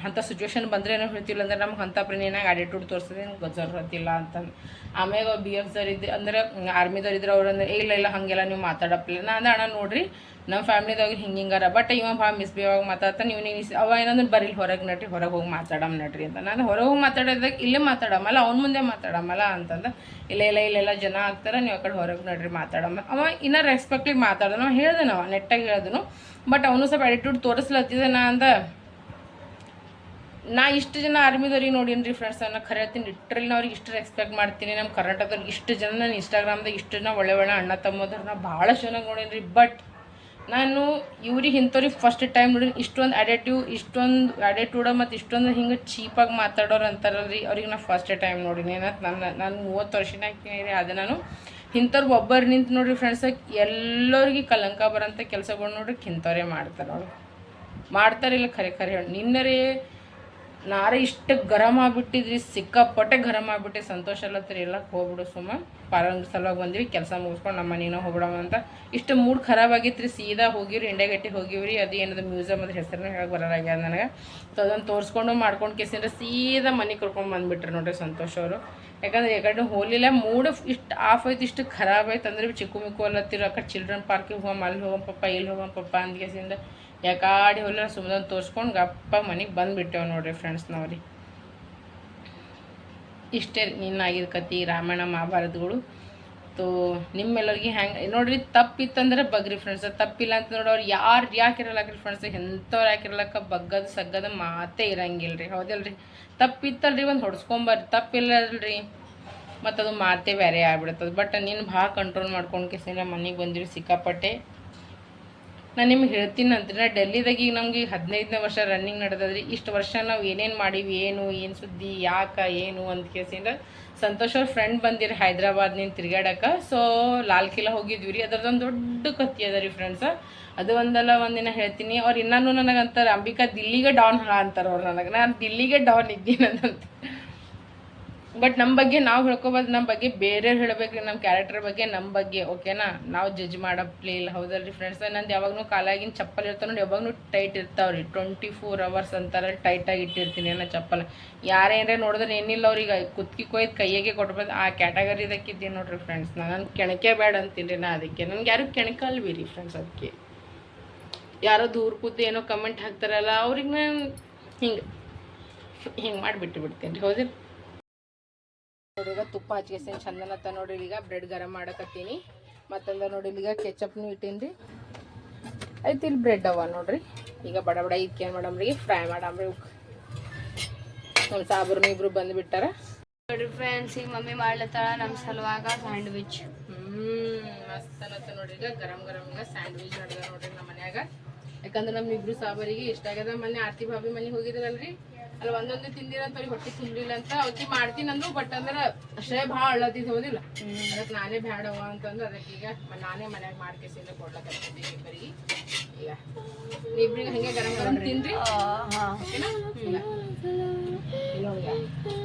ಅಂಥ ಸಿಚುವೇಶನ್ ಬಂದರೆ ಏನೋ ಹೇಳ್ತಿಲ್ಲ ಅಂದ್ರೆ ನಮ್ಗೆ ಅಂಥ ಪ್ರೇನಾಗ ಆಟಿಟ್ಯೂಡ್ ತೋರಿಸೋದೇ ಗೊತ್ತಿಲ್ಲ ಅಂತಂದು ಆಮ್ಯಾಗ ಬಿ ಎಫ್ ಸರ್ ಇದ್ದು ಅಂದ್ರೆ ಆರ್ಮಿದವ್ರು ಇದ್ರೆ ಅವ್ರು ಅಂದ್ರೆ "ಏ, ಇಲ್ಲ ಇಲ್ಲ ಹಾಗೆಲ್ಲ ನೀವು ಮಾತಾಡಪ್ಪಲ್ಲ ನಾ ಅಂದೆ ಅಣ್ಣ ನೋಡ್ರಿ ನಮ್ಮ ಫ್ಯಾಮ್ಲಿದಾಗ ಹಿಂಗೆ ಹಿಂಗಾರ ಬಟ್ ಇವ ಭಾಳ ಮಿಸ್ಬಿಹೇವ್ ಮಾತಾಡ್ತಾನೆ ನೀವು ನೀವು ಅವ ಏನಂದ್ರೆ ಬರೀ ಹೊರಗೆ ನಟ್ರಿ ಹೊರಗೆ ಹೋಗಿ ಮಾತಾಡಮ್ ನಟ್ರಿ ಅಂತ. ನಾನು ಹೊರಗೆ ಹೋಗಿ ಮಾತಾಡೋದಾಗ ಇಲ್ಲೇ ಮಾತಾಡಮಲ್ಲ ಅವ್ನ ಮುಂದೆ ಮಾತಾಡಮಲ್ಲ ಅಂತಂದ. ಇಲ್ಲ ಇಲ್ಲ ಇಲ್ಲೆಲ್ಲ ಜನ ಆಗ್ತಾರೆ ನೀವು ಆ ಕಡೆ ಹೊರಗೆ ನಡ್ರಿ ಮಾತಾಡಮ್ಮ. ಅವ ಇನ್ನೂ ಅವ ಹೇಳ್ದೆ ನಾವು ನೆಟ್ಟಾಗಿ ಹೇಳಿದನು. ಬಟ್ ಅವನು ಸ್ವಲ್ಪ ಆ್ಯಟಿಟ್ಯೂಡ್ ತೋರಿಸ್ಲತ್ತಿದೆ ನಾ ಅಂದ. ನಾ ಇಷ್ಟು ಜನ ಆರ್ಮಿದವ್ರಿಗೆ ನೋಡೀನಿ ಫ್ರೆಂಡ್ಸ್ ನಾನು ಖರೆ ಹೇಳ್ತೀನಿ ಲಿಟ್ರಲಿ ಅವ್ರಿಗೆ ಇಷ್ಟು ರೆಸ್ಪೆಕ್ಟ್ ಮಾಡ್ತೀನಿ. ನಮ್ಮ ಕರ್ನಾಟಕದವ್ರಿಗೆ ಇಷ್ಟು ಜನ, ನಾನು ಇನ್ಸ್ಟಾಗ್ರಾಮ್ದಾಗ ಇಷ್ಟು ಜನ ಒಳ್ಳೆ ಒಳ್ಳೆ ಅಣ್ಣ ತಮ್ಮದವ್ರನ್ನ ಭಾಳ ಚೆನ್ನಾಗಿ ನೋಡೀನಿ ಬಟ್ ನಾನು ಇವ್ರಿಗೆ ಇಂಥವ್ರಿಗೆ ಫಸ್ಟ್ ಟೈಮ್ ನೋಡಿ ಇಷ್ಟೊಂದು ಅಡೆಟಿವ್ ಇಷ್ಟೊಂದು ಅಡೆಟ್ಯೂಡ ಮತ್ತು ಇಷ್ಟೊಂದು ಹಿಂಗೆ ಚೀಪಾಗಿ ಮಾತಾಡೋರು ಅಂತಾರಲ್ರಿ. ಅವ್ರಿಗೆ ನಾನು ಫಸ್ಟ್ ಟೈಮ್ ನೋಡೀನಿ. ಏನಂತ ನನ್ನ ನಾನು ಮೂವತ್ತು ವರ್ಷನಾಗ ಅದು ನಾನು ಇಂಥವ್ರು ಒಬ್ಬರು ನಿಂತು ನೋಡ್ರಿ ಫ್ರೆಂಡ್ಸ್ ಎಲ್ಲರಿಗೆ ಕಲಂಕ ಬರೋಂಥ ಕೆಲಸಗಳು ನೋಡ್ರಿ ಇಂಥವ್ರೇ ಮಾಡ್ತಾರೆ ಅವ್ರು. ಮಾಡ್ತಾರಿಲ್ಲ ಖರೆ ಖರೆ ಹೇಳಿ. ನಿನ್ನರೇ ನಾರೇ ಇಷ್ಟು ಗರಮ್ ಆಗ್ಬಿಟ್ಟಿದ್ರಿ, ಸಿಕ್ಕಾಪಟ್ಟೆ ಗರಮ್ ಆಗ್ಬಿಟ್ಟು. ಸಂತೋಷ ಎಲ್ಲ ಹೋಗ್ಬಿಡು ಸುಮ್ಮ. ಪಾರಂಗ್ ಸಲುವಾಗಿ ಬಂದ್ವಿ, ಕೆಲಸ ಮುಗಿಸ್ಕೊಂಡು ನಮ್ಮ ಮನೇನ ಹೋಗ್ಬಿಡಮ್ಮ ಅಂತ. ಇಷ್ಟು ಮೂಡ್ ಖರಾಬ್ ಆಗಿತ್ರಿ, ಸೀದಾ ಹೋಗಿವ್ರಿ ಇಂಡಿಯಾಗಟ್ಟಿ ಹೋಗಿವ್ರಿ, ಅದು ಏನದು ಮ್ಯೂಸಿಯಮ್ ಅದ್ರ ಹೆಸರನ್ನ ಹೇಳಕ್ಕೆ ಬರೋಲ್ಲ ನನಗೆ. ಸೊ ಅದನ್ನು ತೋರಿಸ್ಕೊಂಡು ಮಾಡ್ಕೊಂಡು ಕೇಸಿಂದ್ರೆ ಸೀದಾ ಮನೆಗೆ ಕರ್ಕೊಂಡು ಬಂದ್ಬಿಟ್ರಿ ನೋಡ್ರಿ ಸಂತೋಷ್ ಅವರು. ಯಾಕಂದ್ರೆ ಯಾಕಡೆ ಕಡೆ ಹೋಲಿಲ್ಲ ಮೂಡ್ ಇಷ್ಟು ಆಫ್ ಆಯ್ತು, ಇಷ್ಟು ಖರಾಬ್ ಆಯ್ತು. ಅಂದ್ರೆ ಚಿಕ್ಕು ಮಿಕ್ಕು ಅಲ್ಲತ್ತಿರೋ ಅಕ್ಕ ಚಿಲ್ಡ್ರನ್ ಪಾರ್ಕಿಗೆ ಹೋಗಮ್ಮ ಅಲ್ಲಿ ಹೋಗಮ್, ಪಪ್ಪ, ಇಲ್ಲಿ ಹೋಗಮ್, ಪಪ್ಪ ಅಂದ್ಕೇಸಿಂದ ಯಾಕಾಡಿ ಹೊಲ ಸುಮ್ಮನೆ ತೋರಿಸ್ಕೊಂಡು ಗಪ್ಪ ಮನೆಗೆ ಬಂದುಬಿಟ್ಟೇವೆ ನೋಡ್ರಿ ಫ್ರೆಂಡ್ಸ್ ನಾವ್ರಿ. ಇಷ್ಟೇ ನಿನ್ನಾಗಿದ್ದ ಕತಿ ರಾಮಾಯಣ ಮಹಾಭಾರತಗಳು. ತೋ, ನಿಮ್ಮೆಲ್ಲರಿಗೆ ಹ್ಯಾಂಗೆ, ನೋಡ್ರಿ ತಪ್ಪಿತ್ತಂದ್ರೆ ಬಗ್ರಿ ಫ್ರೆಂಡ್ಸ್ ತಪ್ಪಿಲ್ಲ ಅಂತ ನೋಡಿ ಅವ್ರು ಯಾರು ಯಾಕೆ ಇರಲ್ಲಾಕ್ರಿ ಫ್ರೆಂಡ್ಸ್ ಎಂಥವ್ರು ಯಾಕಿರಲಕ್ಕ ಬಗ್ಗದ ಸಗ್ಗದ ಮಾತೇ ಇರಂಗಿಲ್ಲ ರೀ ಹೌದಲ್ರಿ? ತಪ್ಪಿತ್ತಲ್ರಿ ಒಂದು ಹೊಡ್ಸ್ಕೊಂಬರ್ರಿ ತಪ್ಪಿಲ್ಲಲ್ರಿ ಮತ್ತು ಅದು ಮಾತೇ ಬೇರೆ ಆಗ್ಬಿಡ್ತದೆ ಬಟ್ ನೀನು ಭಾಳ ಕಂಟ್ರೋಲ್ ಮಾಡ್ಕೊಂಡು ಕೇಸಿಂದ ಮನೆಗೆ ಬಂದಿರಿ ಸಿಕ್ಕಾಪಟ್ಟೆ. ನಾನು ನಿಮ್ಗೆ ಹೇಳ್ತೀನಿ ಅಂತ ನಾ ಡೆಲ್ಲಿದಾಗ ಈಗ ನಮ್ಗೆ ಈಗ ಹದಿನೈದನೇ ವರ್ಷ ರನ್ನಿಂಗ್ ನಡೆದದ್ರಿ, ಇಷ್ಟು ವರ್ಷ ನಾವು ಏನೇನು ಮಾಡೀವಿ, ಏನು ಏನು ಸುದ್ದಿ, ಯಾಕೆ, ಏನು ಅಂತ ಕೇಸಿಂದ ಸಂತೋಷ್ ಅವ್ರ ಫ್ರೆಂಡ್ ಬಂದಿರಿ ಹೈದ್ರಾಬಾದ್ನಿಂದ ತಿರ್ಗಾಡಕ್ಕೆ ಸೊ ಲಾಲ್ ಕಿಲಾ ಹೋಗಿದ್ವಿ ರೀ ಅದರದೊಂದು ದೊಡ್ಡ ಕತ್ತಿ ಅದ ರೀ ಫ್ರೆಂಡ್ಸ್ ಅದು ಒಂದಲ್ಲ ಒಂದಿನ ಹೇಳ್ತೀನಿ, ಅವ್ರು ಇನ್ನೂ ನನಗೆ ಅಂತಾರೆ ಅಂಬಿಕಾ ದಿಲ್ಲಿಗೆ ಡೌನ್ ಅಂತಾರೆ ಅವ್ರು ನನಗೆ. ನಾನು ದಿಲ್ಲಿಗೆ ಡೌನ್ ಇದ್ದೀನಿ ಅಂತ. ಬಟ್ ನಮ್ಮ ಬಗ್ಗೆ ನಾವು ಹೇಳ್ಕೊಬೋದು ನಮ್ಮ ಬಗ್ಗೆ ಬೇರೆಯವ್ರು ಹೇಳ್ಬೇಕ್ರಿ ನಮ್ಮ ಕ್ಯಾರೆಕ್ಟರ್ ಬಗ್ಗೆ ನಮ್ಮ ಬಗ್ಗೆ ಓಕೆನಾ ನಾವು ಜಡ್ಜ್ ಮಾಡಪ್ಲಿ ಇಲ್ಲ, ಹೌದಲ್ರಿ ಫ್ರೆಂಡ್ಸ್ ನಂದು ಯಾವಾಗೂ ಕಾಲಾಗಿನ ಚಪ್ಪಲ್ ಇರ್ತಾವೆ ನೋಡಿ ಯಾವಾಗೂ ಟೈಟ್ ಇರ್ತಾವ್ರಿ. ಟ್ವೆಂಟಿ ಫೋರ್ ಅವರ್ಸ್ ಅಂತಾರೆ ಟೈಟಾಗಿ ಇಟ್ಟಿರ್ತೀನಿ ಅನ್ನೋ ಚಪ್ಪಲ್. ಯಾರೇನಾರ ನೋಡಿದ್ರೆ ಏನಿಲ್ಲ ಅವ್ರಿಗೆ, ಕುತ್ಕಿ ಕೊಯ್ದು ಕೈಯಾಗೆ ಕೊಟ್ಬೋದು ಆ ಕ್ಯಾಟಗರಿದಕ್ಕಿದ್ದೀನಿ ನೋಡ್ರಿ ಫ್ರೆಂಡ್ಸ್ ನಾನು ಕೆಣಕೆ ಬೇಡ ಅಂತೀನಿ ನಾ ಅದಕ್ಕೆ. ನನ್ಗೆ ಯಾರು ಕೆಣಕಲ್ವಿರಿ ಫ್ರೆಂಡ್ಸ್ ಅದಕ್ಕೆ ಯಾರೋ ದೂರ ಕೂತು ಏನೋ ಕಮೆಂಟ್ ಹಾಕ್ತಾರಲ್ಲ, ಅವ್ರಿಗೆ ನಾನು ಹಿಂಗೆ ಹಿಂಗೆ ಮಾಡಿಬಿಟ್ಟು ಬಿಡ್ತೀನಿ ರೀ ಹೌದಿಲ್ಲ ನೋಡಿ ಈಗ ತುಪ್ಪ ಹಚ್ಕೇಸಿನ ಚಂದನತ್ತ ನೋಡಿ ಈಗ ಬ್ರೆಡ್ ಗರಂ ಮಾಡಕತ್ತೀನಿ. ಮತ್ತಂದ ನೋಡಿ ಈಗ ಕೆಚಪ್ನು ಇಟ್ಟೀನಿ ಐತಿ ಇಲ್ಲಿ ಬ್ರೆಡ್ ಅವ ನೋಡ್ರಿ. ಈಗ ಬಡ ಬಡ ಇದಕ್ಕೆ ಏನು ಮಾಡಮ್ರಿ ಫ್ರೈ ಮಾಡಮ್ರಿ ನಮ್ಮ ಸಾಬ್ರನು ಇಬ್ರು ಬಂದ್ಬಿಟ್ಟಾರ. ನೋಡ್ರಿ ಫ್ರೆಂಡ್ಸ್ ಈಗ ಮಮ್ಮಿ ಮಾಡ್ಲತ್ತಾಳ ನಮ್ಮ ಸಲುವಾಗ ಸ್ಯಾಂಡ್ವಿಚ್ ಹ್ಮ್ ಮಸ್ತ್ ಅನ್ನತ್ತ ನೋಡ್ರಿ. ಈಗ ಗರಂ ಗರಂ ಈಗ ಸ್ಯಾಂಡ್ವಿಚ್ ಮಾಡಿದ ನೋಡ್ರಿ ನಮ್ಮ ಮನ್ಯಾಗ. ಯಾಕಂದ್ರೆ ನಮ್ಮ ಇಬ್ರು ಸಾಬರಿಗೆ ಇಷ್ಟ ಆಗ್ಯದ. ಮೊನ್ನೆ ಆರ್ತಿ ಭಾಬಿ ಮನೆಗೆ ಹೋಗಿದ್ರಲ್ರಿ. ಅಲ್ಲ ಒಂದೊಂದು ತಿಂದಿರಂತ ಹೊಟ್ಟೆ ತುಂಬಿಲ್ಲ ಅಂತ ಅವತ್ತಿ ಮಾಡ್ತೀನಿ ಅಂದ್ರು ಬಟ್ ಅಂದ್ರೆ ಅಷ್ಟೇ ಭಾಳ ಅಳತಿದ್ ಹೋದಿಲ್ಲ. ಅದಕ್ಕೆ ನಾನೇ ಬೇಡವ ಅಂತಂದು ಅದಕ್ಕೆ ಈಗ ನಾನೇ ಮನ್ಯಾಗ ಮಾಡ್ಕೇಸಿಂದ ಕೊಡ್ಲಕ್ಕ ಇಬ್ಬರಿಗೆ. ಈಗ ಇಬ್ರಿಗೆ ಹಂಗೆ ಗರಂ ಗರಂ ತಿನ್ರಿ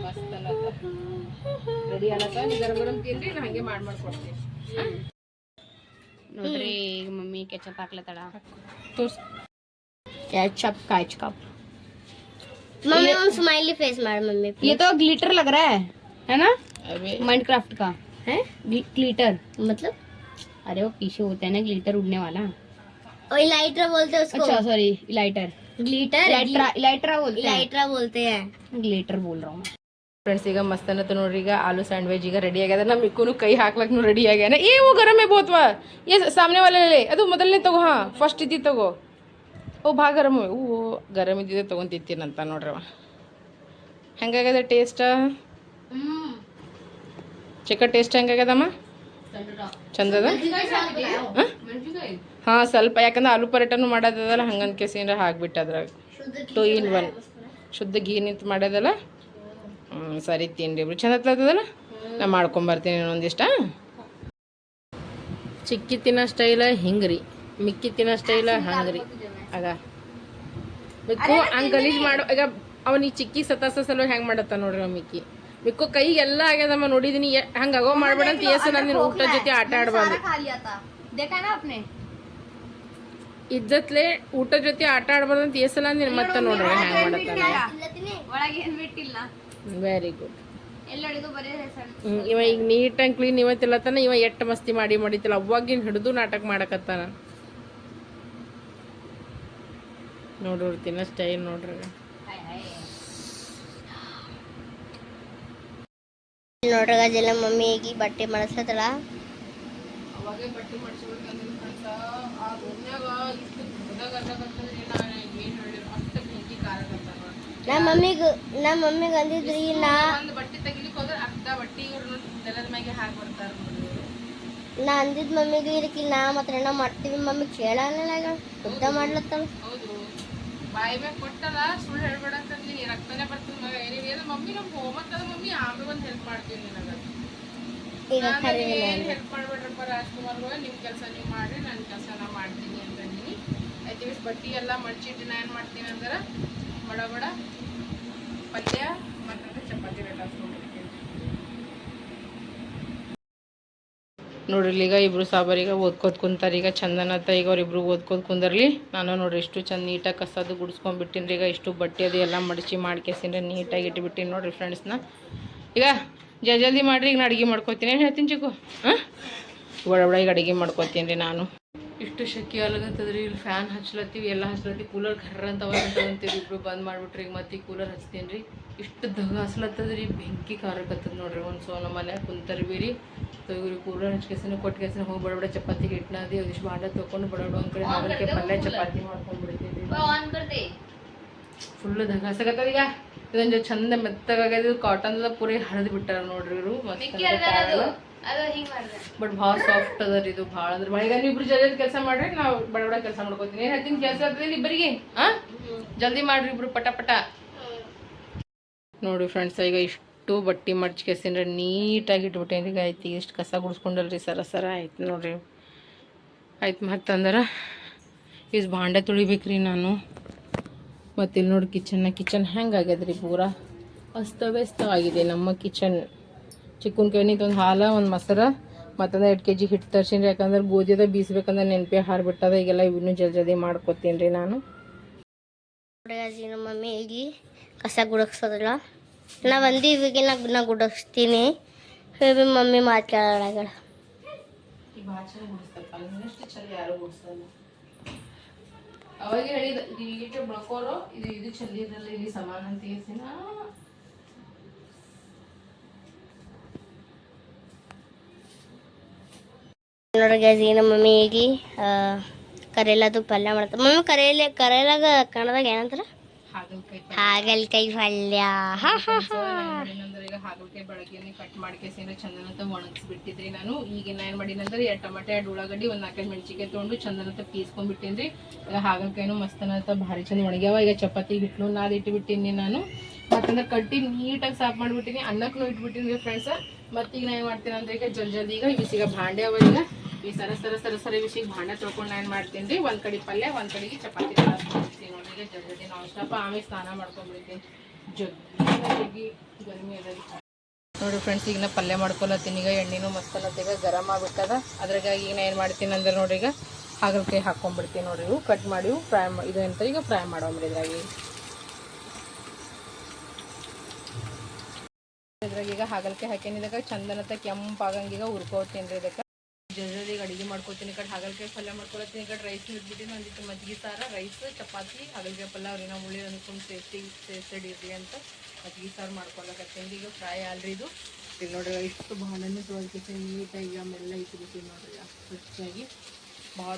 ಮಸ್ತ್ ಅನ್ನತ್ತ ರೆಡಿ ಅನ್ನತ್ತ ನೀವು ಗರಂ ಗರಂ ತಿನ್ರಿ ನಾ ಹಂಗೆ ಮಾಡಿ ಮಾಡ್ಕೊಡ್ತೀನಿ ನೋಡ್ರಿ ಈಗ ಮಮ್ಮಿ ಕೆಚಪ್ ಹಾಕ್ಲತ್ತಾಳ. ತೋರ್ಸ್. ಕೆಚಪ್ ಕಾಯ್ಚ್ ಕಪ್ मम्मी उन स्माइली फेस मार मम्मी ये तो ग्लिटर लग रहा है है ना अबे माइनक्राफ्ट का है ग्लिटर मतलब अरे वो पीछे होता है ना ग्लिटर उड़ने वाला और इलाइट्रा बोलते हैं उसको अच्छा sorry lighter glitter elytra elytra बोलते हैं इलाइट्रा बोलते हैं ग्लिटर बोल रहा हूँ मैं ಫ್ರೆಂಡ್ಸ್ ಈಗ ಮಸ್ತ್ ಅನ್ನತ್ತ ನೋಡ್ರಿ ಈಗ ಆಲೂ ಸ್ಯಾಂಡ್ವಿಚ್ ಈಗ ರೆಡಿ ಆಗ್ಯದ ನಮ್ಮ ಮಿಕ್ಕೂನು ಕೈ ಹಾಕ್ಲಕ್ನು ರೆಡಿ ಆಗ್ಯಾನ ಏ ಓ ಗರಮೇ ಬೋತ್ವಾ ಏ ಸಾಮನೆ ವಾಲೆ ಅದು ಮೊದಲನೇ ತಗೋ ಹಾಂ ಫಸ್ಟ್ ಇದ್ದಿ ತಗೋ ಓ ಭಾಳ ಗರಮ್ ಇವು ಗರಮ್ ಇದ್ದಿದ್ದೆ ತೊಗೊಂತಿತ್ತೀನಂತ ನೋಡ್ರವ. ಹೆಂಗಾಗ್ಯದ ಟೇಸ್ಟ್ ಚಿಕನ್ ಟೇಸ್ಟ್ ಹೆಂಗಾಗ್ಯದಮ್ಮ? ಚಂದದ? ಹಾಂ? ಸ್ವಲ್ಪ. ಯಾಕಂದ್ರೆ ಆಲೂ ಪರೋಟನು ಮಾಡೋದಲ್ಲ ಹಂಗಂತ ಏನಾರ ಹಾಕ್ಬಿಟ್ಟು ಅದ್ರಾಗ. ಟು ಇನ್ ಒನ್ ಶುದ್ಧ ಗೀ ನಿಂತು ಮಾಡೋದಲ್ಲ? ಹ್ಞೂ ಸರಿ ತಿನ್ರಿ ಇಬ್ರು ಚಂದ ಹತ್ತದಲ್ಲ ನಾ ಮಾಡ್ಕೊಂಬರ್ತೀನಿ ಇನ್ನೊಂದಿಷ್ಟ. ಚಿಕ್ಕಿ ತಿನ್ನೋ ಸ್ಟೈಲ ಹಿಂಗ್ರಿ? ಮಿಕ್ಕಿ ತಿನ್ನೋ ಸ್ಟೈಲ ಹಂಗೆ ಅದ. ಬೇಕು ಹಂಗೆ ಗಲೀಜು ಮಾಡೋ ಈಗ ಅವನ್ ಈ ಚಿಕ್ಕಿ ಸತಾಸ ಸಲ ಹೆಂಗೆ ಮಾಡತ್ತ ನೋಡ್ರಿ ಅಮ್ಮಿಕ್ಕಿ ಮಿಕ್ಕು. ಎಲ್ಲ ಆಗ್ಯದಮ್ಮ ನೋಡಿದೀನಿ ಹಂಗ ಅಗೋ ಮಾಡ್ಬೇಡ ಅಂತ ಏಸು ನಾನು ಊಟ ಜೊತೆ ಆಟ ಆಡ್ಬಾರ್ದು. ಇದ್ದತ್ಲೆ ಊಟ ಜೊತೆ ಆಟ ಆಡ್ಬಾರ್ದು ಅಂತ ಏಸಲ ನಿನ್ ಮತ್ತೆ ನೋಡ್ರಿ ಹ್ಯಾಂಗ್ ಮಾಡತ್ತಾನೆ. ವೆರಿ ಗುಡ್ ಇವ ಈಗ ನೀಟ್ ಅಂಡ್ ಕ್ಲೀನ್ ಇವತ್ತಿಲ್ಲ ತಾನ ಇವ ಎಷ್ಟು ಮಸ್ತಿ ಮಾಡಿ ಮಾಡಿತಿಲ್ಲ ಅವಾಗಿನ ಹಿಡಿದು ನಾಟಕ ಮಾಡಕತ್ತಾನ. ನೋಡ್ರಿ ತಿನ್ನೋ ಸ್ಟೈಲ್ ನೋಡ್ರಿ. ನೋಡ್ರಿ ಅದೆಲ್ಲ ಮಮ್ಮಿ ಈಗ ಬಟ್ಟೆ ಮಾಡಿಸ್ಲತ್ತಳ ಅವಾಗೇ ಬಟ್ಟೆ ನಮ್ಮ ಮಮ್ಮಿಗೆ ನಮ್ಮ ಮಮ್ಮಿಗೆ ಅಂದಿದ್ರಿ ನಾ ಒಂದು ಬಟ್ಟೆ ತೆಗಿಲಿಕ್ಕೆ ಹೋದ್ರೆ ಅರ್ಧ ಬಟ್ಟೆ ಇವ್ರು ನೆಲದ ಮ್ಯಾಗೆ ಹಾಕಿ ಬರ್ತಾರೆ ನಾ ಅಂದಿದ್ ಮಮ್ಮಿಗೆ ಇದಕ್ಕೆ ನಾ ಮಾತ್ರ ನಾ ಮಾಡ್ತೀವಿ ಮಮ್ಮಿ ಕೇಳಲ್ಲ ಉದ್ದ ಮಾಡ್ಲತ್ತಳ. ಹೌದು. ಬಾಯಿ ಮ್ಯಾಗ ಕೊಟ್ಟಲ್ಲ ಸುಳ್ಳು ಹೇಳ್ಬೇಡ ಅಂತಂದು ನೀ ರಕ್ತನೇ ಬರ್ತದೆ ಮಗ. ನೀವು ಏನು ಮಮ್ಮಿ ನಮ್ಗೆ ಹೋಮಕ್ ಅದ ಮಮ್ಮಿ ಆಮೇಲೆ ಒಂದು ಹೆಲ್ಪ್ ಮಾಡ್ತೀನಿ ನಿನಗೆ. ಖರೀದಿ ಏನು ಹೆಲ್ಪ್ ಮಾಡ್ಬೇಡ್ರಪ್ಪ ರಾಜ್ಕುಮಾರ್ ನಿಮ್ಮ ನಿಮ್ ಕೆಲಸ ನೀವು ಮಾಡ್ರಿ ನನ್ನ ಕೆಲಸ ನಾ ಮಾಡ್ತೀನಿ ಅಂತಂದಿನಿ. ಐತಿ ಇವಿಷ್ಟು ಬಟ್ಟಿ ಎಲ್ಲ ಮಡ್ಚಿಟ್ಟು ನಾ ಏನು ಮಾಡ್ತೀನಿ ಅಂದ್ರೆ ಬಡ ಬಡ ಪಲ್ಯ ಮತ್ತು ಚಪಾತಿ ರೆಡಿ ಹಾಕ್ಸ್ಕೊಂಡಿರ್ತೀನಿ ನೋಡ್ರಿ ಈಗ ಇಬ್ಬರು ಸಾಬರಿಗ ಓದ್ಕೋತ ಕುಂತಾರ. ಈಗ ಚಂದನತ್ತ ಈಗ ಅವ್ರಿಬ್ರು ಓದ್ಕೋತ ಕುಂದರ್ಲಿ. ನಾನು ನೋಡ್ರಿ ಎಷ್ಟು ಚಂದ ನೀಟಾಗಿ ಕಸದು ಗುಡಿಸ್ಕೊಂಡ್ಬಿಟ್ಟಿನಿ ಈಗ ಇಷ್ಟು ಬಟ್ಟೆ ಅದು ಎಲ್ಲ ಮಡಚಿ ಮಾಡ್ಕೇಸಿನ್ರಿ ನೀಟಾಗಿ ಇಟ್ಬಿಟ್ಟಿನಿ ನೋಡ್ರಿ ಫ್ರೆಂಡ್ಸ್ನ ಈಗ ಜಲ್ದಿ ಮಾಡ್ರಿ, ಈಗ ನಾ ಅಡುಗೆ ಮಾಡ್ಕೊತೀನಿ. ಏನು ಹೇಳ್ತೀನಿ ಚಿಕ್ಕು? ಹಾಂ? ಒಳ ಒಳ, ಈಗ ಅಡುಗೆ ಮಾಡ್ಕೊತೀನಿ ರೀ ನಾನು. ಎಷ್ಟು ಶೆಕೆ ಆಗ್ಲತ್ತದ್ರಿ ಇಲ್ಲಿ ಫ್ಯಾನ್ ಹಚ್ಲತ್ತೀವಿ ಎಲ್ಲ ಹಚ್ಲತ್ತೀವಿ ಕೂಲರ್ ಖರ್ರ ಅಂತ ಅಂತೀವಿ ಇಬ್ರು ಬಂದ್ ಮಾಡ್ಬಿಟ್ರಿ ಈಗ ಮತ್ತೆ ಕೂಲರ್ ಹಚ್ತೀನಿ ರೀ ಇಷ್ಟು ದಗ ಹಚ್ಲತ್ತದ್ರಿ ಬೆಂಕಿ ಕಾರಕತ್ತದ ನೋಡ್ರಿ ಒಂದು ಸೊ ನಮ್ಮ ಮನ್ಯಾಗ ಕುಂತಾರ ಬೀರಿ ಇವ್ರಿ ಕೂಲರ್ ಹಚ್ಕೇಸಿನ ಕೊಟ್ಕೆಸಿನ ಹೋಗಿ ಬಡಬಡ ಚಪಾತಿ ಹಿಟ್ನಾದಿ ಇಟ್ನಾದಿ ಒಂದಿಷ್ಟು ಬಾಂಡ ತೊಗೊಂಡು ಬಡಬಡ ಬಡ ಒಂದ್ ಕಡೆ ಪಲ್ಯ ಚಪಾತಿ ಮಾಡ್ಕೊಂಡ್ಬಿಡ್ತೀವಿ ಫುಲ್ ದಗ ಹಸಗತ್ತದ ಈಗ. ಇದೊಂದು ಚಂದ ಮೆತ್ತಗಾಗ್ಯದ ಕಾಟನ್ ಪೂರಿ ಹರಿದು ಬಿಟ್ಟಾರ ನೋಡ್ರಿ ಇವರು. ಮಿಕ್ಕಿ ಬಟ್ ಭಾಳ ಸಾಫ್ಟ್ ಅದ ರೀ ಇದು, ಭಾಳ ಅಂದ್ರೆ ಈಗ ನೀವು ಇಬ್ರು ಜಲ್ದಿ ಕೆಲಸ ಮಾಡ್ರಿ, ನಾವು ಬಡ ಬಡ ಕೆಲಸ ಮಾಡ್ಕೋತೀನಿ. ಏನು ಹೇಳ್ತೀನಿ ಕೆಲಸ ಆಗ್ತದೆ ಇಬ್ಬರಿಗೆ? ಹಾಂ ಜಲ್ದಿ ಮಾಡ್ರಿ ಇಬ್ರು, ಪಟ ಪಟ. ನೋಡಿ ಫ್ರೆಂಡ್ಸ್ ಈಗ ಇಷ್ಟು ಬಟ್ಟೆ ಮಡ್ಚ್ಕೆಸಿನ್ರಿ ನೀಟಾಗಿ ಇಟ್ಬಿಟ್ಟೇನಿ ಈಗ ಆಯ್ತು ಇಷ್ಟು ಕಸ ಗುಡ್ಸ್ಕೊಂಡಲ್ರಿ, ಸರ ಸರ ಆಯ್ತು ನೋಡ್ರಿ. ಆಯ್ತು ಮತ್ತಂದ್ರೆ ಇಸ್ ಭಾಂಡೆ ತುಳಿಬೇಕ್ರಿ ನಾನು. ಮತ್ತು ಇಲ್ಲಿ ನೋಡಿ ಕಿಚನ್ನ ಕಿಚನ್ ಹೆಂಗೆ ಆಗ್ಯದ್ರಿ ಪೂರಾ? ಅಸ್ತವ್ಯಸ್ತವಾಗಿದೆ ನಮ್ಮ ಕಿಚನ್ ಚಿಕ್ಕನ್ ಕೆನಿತ್ ಒಂದು ಹಾಲು ಒಂದು ಮೊಸರು ಮತ್ತೊಂದು ಎರಡು ಕೆ ಜಿ ಹಿಟ್ಟು ತರ್ಸೀನಿ ಯಾಕಂದ್ರೆ ಗೋಧಿದ ಬೀಸ್ಬೇಕಂದ್ರೆ ನೆನಪಿ ಹಾರು ಬಿಟ್ಟದ ಈಗೆಲ್ಲ ಇವನ್ನೂ ಜಲ್ದಿ ಜಲ್ದಿ ಮಾಡ್ಕೊತೀನಿ ರೀ ನಾನು ನಮ್ಮ ಮಮ್ಮಿ ಇಲ್ಲಿ ಕಸ ಗುಡಕ್ಸೋದಿಲ್ಲ ನಾ ಬಂದು ಇವಾಗ ನಾ ನಾ ಗುಡಸ್ತೀನಿ ಹೇಳಿ ಮಮ್ಮಿ ಮಾತು ಗುಡಿಸಲ್ಲ ಅವಾಗ ಹೇಳಿದ ಇದು ಇದು ಚಂದ ಇರಲ್ಲ ಇಲ್ಲಿ ಸಮಾನ ಅಂತ ಹೇಳ್ತೀನ ಗೈಸ್ ಈಗ ನಮ್ಮ ಮಮ್ಮಿ ಈಗ ಕರೆಲಾದು ಪಲ್ಯ ಮಾಡ್ತಾರೆ ಮಮ್ಮಿ ಕರೇಲೆ ಕರೇಲಾಗ ಕನ್ನಡದಾಗ ಏನಂತಾರ? ಹಾಗಲಕಾಯಿ ಪಲ್ಯ. ಹಾಗಲ್ಕಾಯಿ ಬೆಳಗ್ಗೆ ಕಟ್ ಮಾಡ್ಕೇಸಿಂದ್ರೆ ಚಂದನಂತ ಒಣಗಿಸ್ಬಿಟ್ಟಿದ್ರಿ ನಾನು. ಈಗ ಏನ್ ಮಾಡಿನಂದ್ರೆ ಎರಡು ಟಮಾಟೆ ಎರಡು ಉಳ್ಳಾಗಡ್ಡಿ ಒಂದು ನಾಲ್ಕೈದು ಮೆಣಸಿಕಾಯಿ ತೊಗೊಂಡು ಚಂದನಂತ ಪೀಸ್ಕೊಂಡ್ಬಿಟ್ಟಿನ್ರಿ ಈಗ ಹಾಗಲಕಾಯಿನೂ ಮಸ್ತನಂತ ಭಾರಿ ಚಂದ ಒಣಗ್ಯಾವ. ಈಗ ಚಪಾತಿ ಹಿಟ್ಟು ನಾದ್ ಇಟ್ಬಿಟ್ಟಿನಿ ನಾನು. ಮತ್ತಂದ್ರೆ ಕಟ್ಟಿ ನೀಟಾಗಿ ಸಾಫ್ ಮಾಡ್ಬಿಟ್ಟಿನಿ. ಅನ್ನಕ್ಕೂ ಇಟ್ಬಿಟ್ಟಿನಿ ಫ್ರೆಂಡ್ಸ್ ಮತ್ತೀಗ ನಾ ಏನು ಮಾಡ್ತೀನಿ ಅಂದ್ರೆ ಈಗ ಜಲ್ ಜಲ್ದಿ ಈಗ ಬಿಸಿಗ ಭಾಂಡೆ ಅವ ಈಗ ಈ ಸರ ಸರ ಸರ ಸರ ಇವಿಸಿಗೆ ಭಾಂಡೆ ತೊಳ್ಕೊಂಡು ನಾ ಏನು ಮಾಡ್ತೀನಿ ರೀ ಒಂದು ಕಡೆ ಪಲ್ಯ, ಒಂದು ಕಡೆಗೆ ಚಪಾತಿ ಮಾಡ್ತೀನಿ ನೋಡಿ ಈಗ ಜಲ್ ಜಲ್ದಿ ಸ್ಟಾಪ್ ಆಮೇಲೆ ಸ್ನಾನ ಮಾಡ್ಕೊಂಡ್ಬಿಡ್ತೀನಿ. ಗರ್ಮಿ ಅದ. ನೋಡಿ ಫ್ರೆಂಡ್ಸ್ ಈಗ ನಾ ಪಲ್ಯ ಮಾಡ್ಕೊಳತ್ತೀನಿ, ಈಗ ಎಣ್ಣೆನೂ ಮಸ್ತ್ ಈಗ ಗರಮ್ ಆಗ್ಬಿಟ್ಟದ. ಅದ್ರಾಗ ಈಗ ನಾ ಏನು ಮಾಡ್ತೀನಿ ಅಂದ್ರೆ ನೋಡಿ ಈಗ ಹಾಗಲಕಾಯಿ ಹಾಕೊಂಡ್ಬಿಡ್ತೀನಿ ನೋಡ್ರಿ ಇವು. ಕಟ್ ಮಾಡಿ ಫ್ರೈ ಇದು ಅಂತ ಈಗ ಫ್ರೈ ಮಾಡೋಮ್ರಿ ಇದ್ರಾಗ ಇದ್ರಾಗ ಈಗ ಹಾಗಲಕಾಯಿ ಹಾಕ್ಯನಿದಾಗ ಚಂದನತ್ತ ಕೆಂಪಾಗಂಗೆ ಈಗ ಹುರ್ಕೋತೀನಿ ರೀ ಇದಕ್ಕೆ. ಜಲ್ದಿ ಈಗ ಮಾಡ್ಕೋತೀನಿ ಮಾಡ್ಕೊತೀನಿ ಈ ಕಡೆ ಹಾಗಲಕಾಯಿ ಪಲ್ಯ ಮಾಡ್ಕೊಳತ್ತೀನಿ ಈ ಕಡೆ ರೈಸ್ ಇಟ್ಬಿಟ್ಟಿನಿ ಒಂದಿಟ್ಟು ಮಜ್ಜಿಗೆ ಸಾರ ರೈಸ್ ಚಪಾತಿ ಹಾಗಲಕಾಯಿ ಪಲ್ಯ. ಅವ್ರಿನ ನಾವು ಉಳಿ ಅಂದ್ಕೊಂಡು ಸೇಫ್ಟಿ ಇರಲಿ ಅಂತ ಮಜ್ಜಿಗೆ ಸಾರು ಮಾಡ್ಕೊಳಕತ್ತೀನಿ. ಈಗ ಫ್ರೈ ಅಲ್ರಿ ಇದು. ಇಲ್ಲಿ ನೋಡ್ರಿ ಇಷ್ಟು ಭಾಳನೇ ತೋರಿಸಿ ನೀಟಾಗಿ ಎಲ್ಲ ಇಟಿನೋರಿ ಹೆಚ್ಚಾಗಿ ನೋಡ್ರಿ. ಸ್ವಚ್ಛಾಗಿ. ಭಾಳ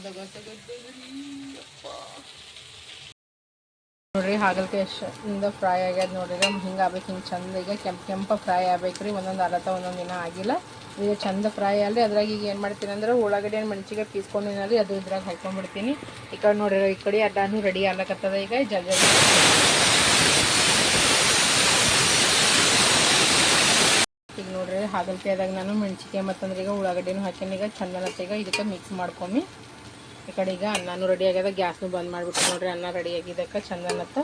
ನೋಡ್ರಿ ಹಾಗಲಕಾಯಿ ಇಂದ ಫ್ರೈ ಆಗ್ಯದ ನೋಡ್ರಿ ಹಿಂಗೆ ಆಗ್ಬೇಕು, ಹಿಂಗೆ ಚಂದ, ಈಗ ಕೆಂಪು, ಕೆಂಪ ಫ್ರೈ ಆಗ್ಬೇಕು ರೀ ಒಂದೊಂದು ಅರತ ಒಂದೊಂದು ದಿನ ಆಗಿಲ್ಲ. ಈಗ ಚಂದ ಫ್ರೈ ಅಲ್ರಿ, ಅದ್ರಾಗ ಈಗ ಏನು ಮಾಡ್ತೀನಿ ಅಂದ್ರೆ ಉಳ್ಳಾಗಡ್ಡೆ ಏನು ಮೆಣಸಿಗೆ ಪೀಸ್ಕೊಂಡಿನಲ್ಲಿ ಅದು ಇದ್ರಾಗ ಹಾಕೊಂಡ್ಬಿಡ್ತೀನಿ ಈ ಕಡೆ ನೋಡ್ರಿ, ಈ ಕಡೆ ಅಡ್ಡಾನು ರೆಡಿ ಆಗ್ಲಕತ್ತದ ಈಗ, ಜಲ್ ಜಲ್ದಿ ಈಗ ನೋಡ್ರಿ, ಹಾಗಲ್ಕಾಯಿದಾಗ ನಾನು ಮೆಣಸಿಕಾಯಿ ಮತ್ತಂದ್ರೆ ಈಗ ಉಳ್ಳಾಗಡ್ಡಿನೂ ಹಾಕೀನಿ ಈಗ ಇದಕ್ಕೆ ಮಿಕ್ಸ್ ಮಾಡ್ಕೊಂಬಿ ಈ ಕಡೆ ಈಗ ಅನ್ನನೂ ರೆಡಿ ಆಗ್ಯದ. ಗ್ಯಾಸ್ನು ಬಂದ್ ಮಾಡಿಬಿಟ್ಟು ನೋಡ್ರಿ, ಅನ್ನ ರೆಡಿ ಆಗಿದ್ದಕ್ಕೆ ಚಂದನತ್ತ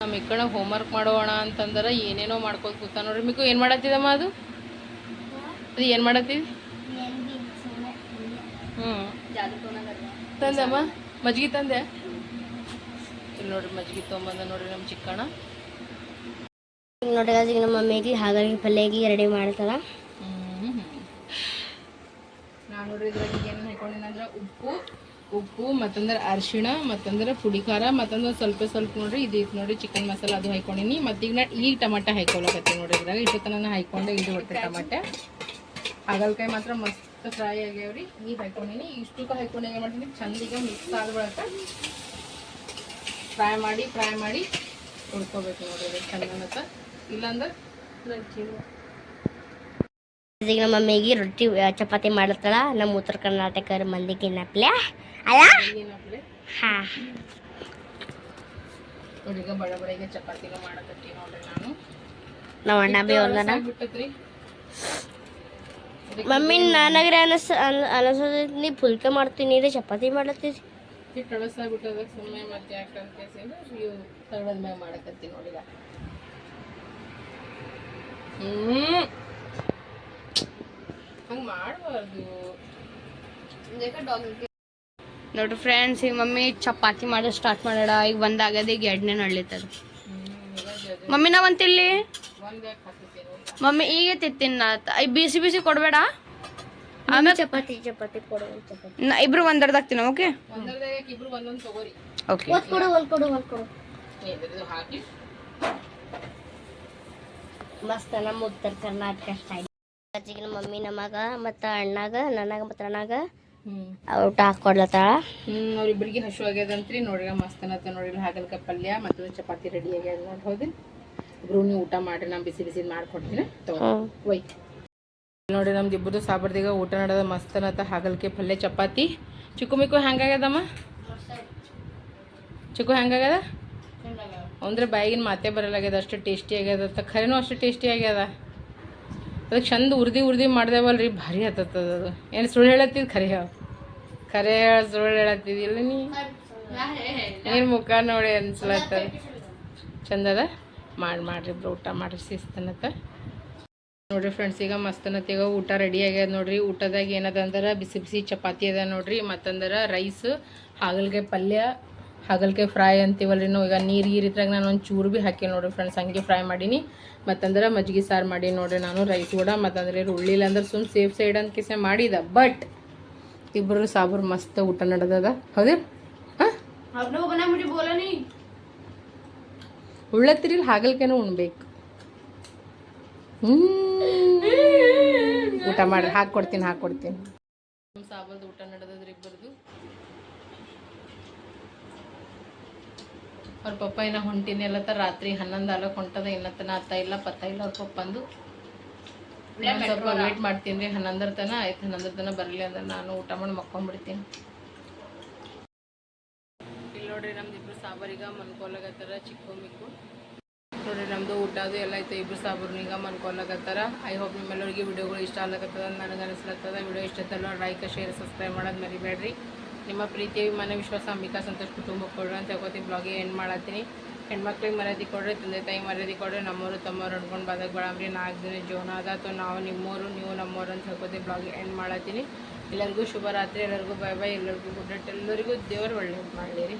ನಮ್ಮ ಇಕ್ಕಣ ಹೋಮ್ವರ್ಕ್ ಮಾಡೋಣ ಅಂತಂದ್ರೆ ಏನೇನೋ ಮಾಡ್ಕೊತ ಕೂತ ನೋಡ್ರಿ. ಮಿಕ್ಕು, ಏನು ಮಾಡತ್ತಿದಮ್ಮ ಅದು? ಅದು ಏನು ಮಾಡತ್ತಿದ್? ಹ್ಞೂ ತಂದಮ್ಮ? ಮಜ್ಗಿ ತಂದೆ? ನೋಡ್ರಿ, ಮಜ್ಗಿ ತೊಗೊಂಬಂದ ನೋಡ್ರಿ ನಮ್ಮ ಚಿಕ್ಕಣ್ಣ. ನೋಡ್ರಿ ನಮ್ಮ ಮಮ್ಮಿಗೆ ಹಾಗಾಗಿ ಪಲ್ಯಗಿ ರೆಡಿ ಮಾಡ್ತಾರ. ನೋಡ್ರಿ ಇದ್ರಾಗ ಏನು ಹಾಕೊಂಡಿನ ಅಂದ್ರೆ ಉಪ್ಪು ಉಪ್ಪು ಮತ್ತಂದ್ರೆ ಅರಿಶಿಣ ಮತ್ತಂದ್ರೆ ಪುಡಿ ಖಾರ ಮತ್ತಂದ್ರೆ ಸ್ವಲ್ಪ ಸ್ವಲ್ಪ ನೋಡ್ರಿ ಇದು ನೋಡಿ ನೋಡ್ರಿ ಚಿಕನ್ ಮಸಾಲ ಅದು ಹಾಕೊಂಡಿನಿ. ಈಗ ನಾ ಈಗ ಟಮಾಟ ಹಾಕೊಳಕತ್ತೀನಿ ನೋಡ್ರಿ ಇದ್ರಾಗ. ಇಷ್ಟು ತನ ಹಾಕೊಂಡೆ ಇದು ಒಟ್ಟು ಟಮಾಟೆ. ಹಾಗಲ್ಕಾಯಿ ಮಾತ್ರ ಮಸ್ತ್ ಫ್ರೈ ಆಗ್ಯಾವ್ರಿ. ಈಗ ಹಾಕೊಂಡಿನಿ ಇಷ್ಟಕ್ಕೆ ಹಾಕೊಂಡು ಏನು ಮಾಡ್ತೀನಿ? ಚಂದ ಈಗ ಮಿಕ್ಸ್ ಆದ ಬಳಿಕ ಫ್ರೈ ಮಾಡಿ ಫ್ರೈ ಮಾಡಿ ಹುಡ್ಕೋಬೇಕು ನೋಡ್ರಿ ಚಂದ ಚಂದನತ್ತ ಇಲ್ಲಾಂದ್ರೆ ಈಗ ನಮ್ಮ ಮಮ್ಮಿಗೆ ರೊಟ್ಟಿ ಚಪಾತಿ ಮಾಡ್ತಾಳ ನಮ್ಮ ಉತ್ತರ ಕರ್ನಾಟಕ ಮಂದಿಗೆ ನಪ್ಲೆ. ಅಲ್ಲ? ಏನಪ್ಲೆ ಹಾ. ಈಗ ಬಡ ಚಪಾತಿನ ನೋಡ್ರಿ ನಾನು. ನಮ್ಮ ಅಣ್ಣ ಬಿ ಒಂದನ ಮಮ್ಮಿ ನನಗ್ರೆ ಅನಸ ಅನ್- ಅನಸೋದೈತಿ ನೀ ಪುಲ್ಕೆ ಮಾಡ್ತೀನಿ ಇದು ಚಪಾತಿ ಮಾಡ್ಲತ್ತೀವಿ ಹಿಟ್ಟು ಸುಮ್ಮನೆ ಮತ್ತೆ ಯಾಕಂತ ಕೇಸಿಂದ ಇವು ತಗಡದ ಮ್ಯಾಗ ಮಾಡಕತ್ತೀನಿ ನೋಡಿಗ ಹ್ಮ್. ಹಂಗೆ ಮಾಡಬಾರ್ದು. ನೋಡ್ರಿ ಫ್ರೆಂಡ್ಸ್ ಈಗ ಮಮ್ಮಿ ಚಪಾತಿ ಮಾಡೋದು ಸ್ಟಾರ್ಟ್ ಮಾಡ್ಯಾಡ ಈಗ ಒಂದಾಗದ ಈಗ ಎರಡನೇ ನಡ್ಲಿತ್ತದ ಮಮ್ಮಿ ನಾ ಒಂತಿಲ್ಲಿ ಯಾಕೆ ಮಮ್ಮಿ ಈಗ ತಿತ್ತಿನ ಬಿಸಿ ಬಿಸಿ ಕೊಡಬೇಡ. ಆಮೇಲೆ ಚಪಾತಿ ಚಪಾತಿ ಕೊಡು ಒಂದ್ ಚಪಾತಿ. ನ- ಇಬ್ರು ಒಂದರ್ದಾಗ ಓಕೆ? ಒಂದರದಾಗ ಇಬ್ರು ಒಂದೊಂದು ತಗೋರಿ. ಓಕೆ. ಒಂದ್ ಕೊಡು ಒಂದ್ ಕೊಡು ಒಂದ್ ಕೊಡು. ಇದ್ರದ್ದು ಹಾಕಿ. ಮಸ್ತ್ ನಮ್ಮ ಉತ್ತರ ಕರ್ನಾಟಕ ಸ್ಟೈಲ್ ಅಜ್ಜಿಗೆ ನಮ್ಮ ಮಮ್ಮಿ ನಮಗ ಮತ್ತ ಅಣ್ಣಾಗ ನನಗ ಮತ್ತ ಅಣ್ಣಾಗ ಹ್ಮ್. ಊಟ ಹಾಕೊಡ್ಲತ್ತಾಳ. ಹ್ಮ್ ಅವ್ರಿಬ್ರಿಗೆ ಹಶು ಆಗ್ಯದಂತ್ರಿ. ನೋಡ್ರಿ ಮಸ್ತ್ ಅನ್ನತ್ತ ನೋಡ್ರಿ. ಹಾಗಲ್ಕಾಯಿ ಪಲ್ಯ ಮತ್ತು ಚಪಾತಿ ರೆಡಿ ಆಗ್ಯದ ನೋಡಿ ಹೌದು ಇಬ್ರು ನೀವು ಊಟ ಮಾಡ್ರಿ ನಾ ಬಿಸಿ ಬಿಸಿ ಮಾಡ್ಕೊಡ್ತೀನಿ ಒಯ್ ನೋಡ್ರಿ ನಮ್ದು ಇಬ್ಬರು ಸಾಬರ್ದಿಗ ಊಟ ನಡೆದ ಮಸ್ತ್ ಅನ್ನತ್ತ ಹಾಗಲ್ಕಾಯಿ ಪಲ್ಯ ಚಪಾತಿ. ಚಿಕ್ಕು ಮಿಕ್ಕು ಹೆಂಗಾಗ್ಯದಮ್ಮ ಚಿಕ್ಕು ಹೆಂಗಾಗ್ಯದ ಅಂದ್ರೆ ಬಾಯಿಗಿನ ಮಾತೇ ಬರಲಾಗ್ಯದ ಅಷ್ಟು ಟೇಸ್ಟಿ ಆಗ್ಯದ ಖರೇನೂ ಅಷ್ಟು ಟೇಸ್ಟಿ ಆಗ್ಯದ? ಅದಕ್ಕೆ ಚಂದ ಉರ್ದಿ ಉರ್ದಿ ರೀ ಭಾರಿ ಹತ್ತದ ಅದು. ಏನು ಸುಳ್ಳು ಹೇಳತ್ತಿದ್ ಖರೆ ಹೇಳ ಖರೆ ಹೇಳ ಸುಳ್ಳು ಹೇಳತ್ತಿದಿಲ್ಲ ನೀ? ಏನು ಮುಖ ನೋಡಿ ಅನ್ಸ್ಲತ್ತ. ಚಂದದ ಮಾಡಿ, ಮಾಡ್ರಿ ಇಬ್ರು ಊಟ ಮಾಡ್ರಿ ಶಿಸ್ತನತ್ತ. ನೋಡ್ರಿ ಫ್ರೆಂಡ್ಸ್ ಈಗ ಮಸ್ತನತ್ತ ಈಗ ಊಟ ರೆಡಿ ಆಗ್ಯದ ನೋಡ್ರಿ. ಊಟದಾಗ ಏನದ ಅಂದ್ರೆ, ಬಿಸಿ ಬಿಸಿ ಚಪಾತಿ ಅದ ನೋಡ್ರಿ. ಮತ್ತಂದ್ರೆ ರೈಸ್ ಹಾಗಲ್ಗೆ ಪಲ್ಯ ಹಾಗಲ್ಕಾಯಿ ಫ್ರೈ ಅಂತೀವಲ್ರಿ ನಾವು. ಈಗ ನೀರು ಗೀರು ಇದ್ರಾಗ ನಾನು ಒಂದು ಚೂರು ಭೀ ಹಾಕಿ ನೋಡ್ರಿ ಫ್ರೆಂಡ್ಸ್ ಹಂಗೆ ಫ್ರೈ ಮಾಡೀನಿ. ಮತ್ತಂದ್ರೆ ಮಜ್ಜಿಗೆ ಸಾರು ಮಾಡಿ ನೋಡ್ರಿ ನಾನು. ರೈಸ್ ಕೂಡ ಮತ್ತಂದ್ರೆ ಉಳ್ಳಿಲ್ಲ ಅಂದ್ರೆ ಸುಮ್ ಸೇಫ್ ಸೈಡ್ ಅಂತ ಕಿಸೆ ಮಾಡಿದ. ಬಟ್ ಇಬ್ಬರು ಸಾಬ್ರು ಮಸ್ತ್ ಊಟ ನಡೆದದ. ಹೌದೇ ಉಳ್ಳತ್ತಿರಿ ಹಾಗಲ್ಕೇನು ಹಾಗಲ್ಕಾಯಿನೂ ಉಣ್ಬೇಕು. ಊಟ ಮಾಡ್ರಿ. ಹಾಕ್ಕೊಡ್ತೀನಿ ಹಾಕ್ಕೊಡ್ತೀನಿ ನಮ್ಮ ಸಾಬರ್ದು ಊಟ ನಡೆದದ್ರಿ ಇಬ್ಬರದು ಅವ್ರ ಪಪ್ಪ ಇನ್ನ ಹೊಂಟಿನಿ ಎಲ್ಲತ್ತ ರಾತ್ರಿ ಹನ್ನೊಂದು ಆಲಕ್ಕೆ ಹೊಂಟದ ಇನ್ನತನ ಅತ್ತ ಇಲ್ಲ ಪತ್ತ ಇಲ್ಲ ಅವ್ರ ಪಪ್ಪಂದು ಸ್ವಲ್ಪ ವೇಟ್ ಮಾಡ್ತೀನಿ ರೀ ಹನ್ನೊಂದರ ತನ ಆಯ್ತು ಹನ್ನೊಂದರ ತನ ಬರಲಿ ಅಂದ್ರೆ ನಾನು ಊಟ ಮಾಡಿ ಮಕ್ಕೊಂಬಿಡ್ತೀನಿ. ಇಲ್ಲಿ ನೋಡ್ರಿ ನಮ್ದು ಇಬ್ರು ಸಾಬರಿಗ ಮನ್ಕೊಲಾಗತ್ತಾರ ಚಿಕ್ಕು ಮಿಕ್ಕು ನೋಡ್ರಿ ನಮ್ದು ಊಟ ಅದು ಎಲ್ಲ ಐತೆ ಇಬ್ರು ಸಾಬರ್ನು ಈಗ ಮನ್ಕೊಲಾಗತ್ತಾರ ಐ ಹೋಪ್ ನಿಮ್ಮೆಲ್ಲರಿಗೆ ವಿಡಿಯೋಗಳು ಇಷ್ಟ ಆಗ್ಲಕತ್ತದ ನನಗೆ ಅನಿಸ್ಲತ್ತದ ವಿಡಿಯೋ ಇಷ್ಟ ಆಯ್ತಲ್ಲ ಲೈಕ್ ಶೇರ್ ಸಬ್ಸ್ಕ್ರೈಬ್ ಮಾಡೋದು ಮರಿಬೇಡ್ರಿ. ನಿಮ್ಮ ಪ್ರೀತಿ ಮನೆ ವಿಶ್ವಾಸ ಅಂಬಿಕಾ ಸಂತೋಷ್ ಕುಟುಂಬ ಕೊಡ್ರಿ ಅಂತ ಹೇಳ್ಕೊತೀನಿ ಬ್ಲಾಗಿಗೆ ಎಂಡ್ ಮಾಡತ್ತೀನಿ. ಹೆಣ್ಮಕ್ಳಿಗೆ ಮರ್ಯಾದೆ ಕೊಡ್ರಿ, ತಂದೆ ತಾಯಿ ಮರ್ಯಾದೆ ಕೊಡ್ರಿ ನಮ್ಮವರು ತಮ್ಮವ್ರು ಹೊಡ್ಕೊಂಡು ಬಾದಾಗ ಬಳಂಬ್ರಿ ನಾಲ್ಕು ದಿನ ಜೀವನ ಅದ. ಅಥವಾ ನಾವು ನಿಮ್ಮವರು ನೀವು ನಮ್ಮೂರು ಅಂತ ಹೇಳ್ಕೊತೀವಿ. ಬ್ಲಾಗಿಗೆ ಎಂಡ್ ಮಾಡತ್ತೀನಿ. ಎಲ್ಲರಿಗೂ ಶುಭರಾತ್ರಿ. ಎಲ್ಲರಿಗೂ ಬಾಯ್ ಬಾಯ್ ಎಲ್ಲರಿಗೂ ಗುಡ್ ನೈಟ್ ಎಲ್ಲರಿಗೂ ದೇವರು ಒಳ್ಳೆಯದು ಮಾಡಲಿ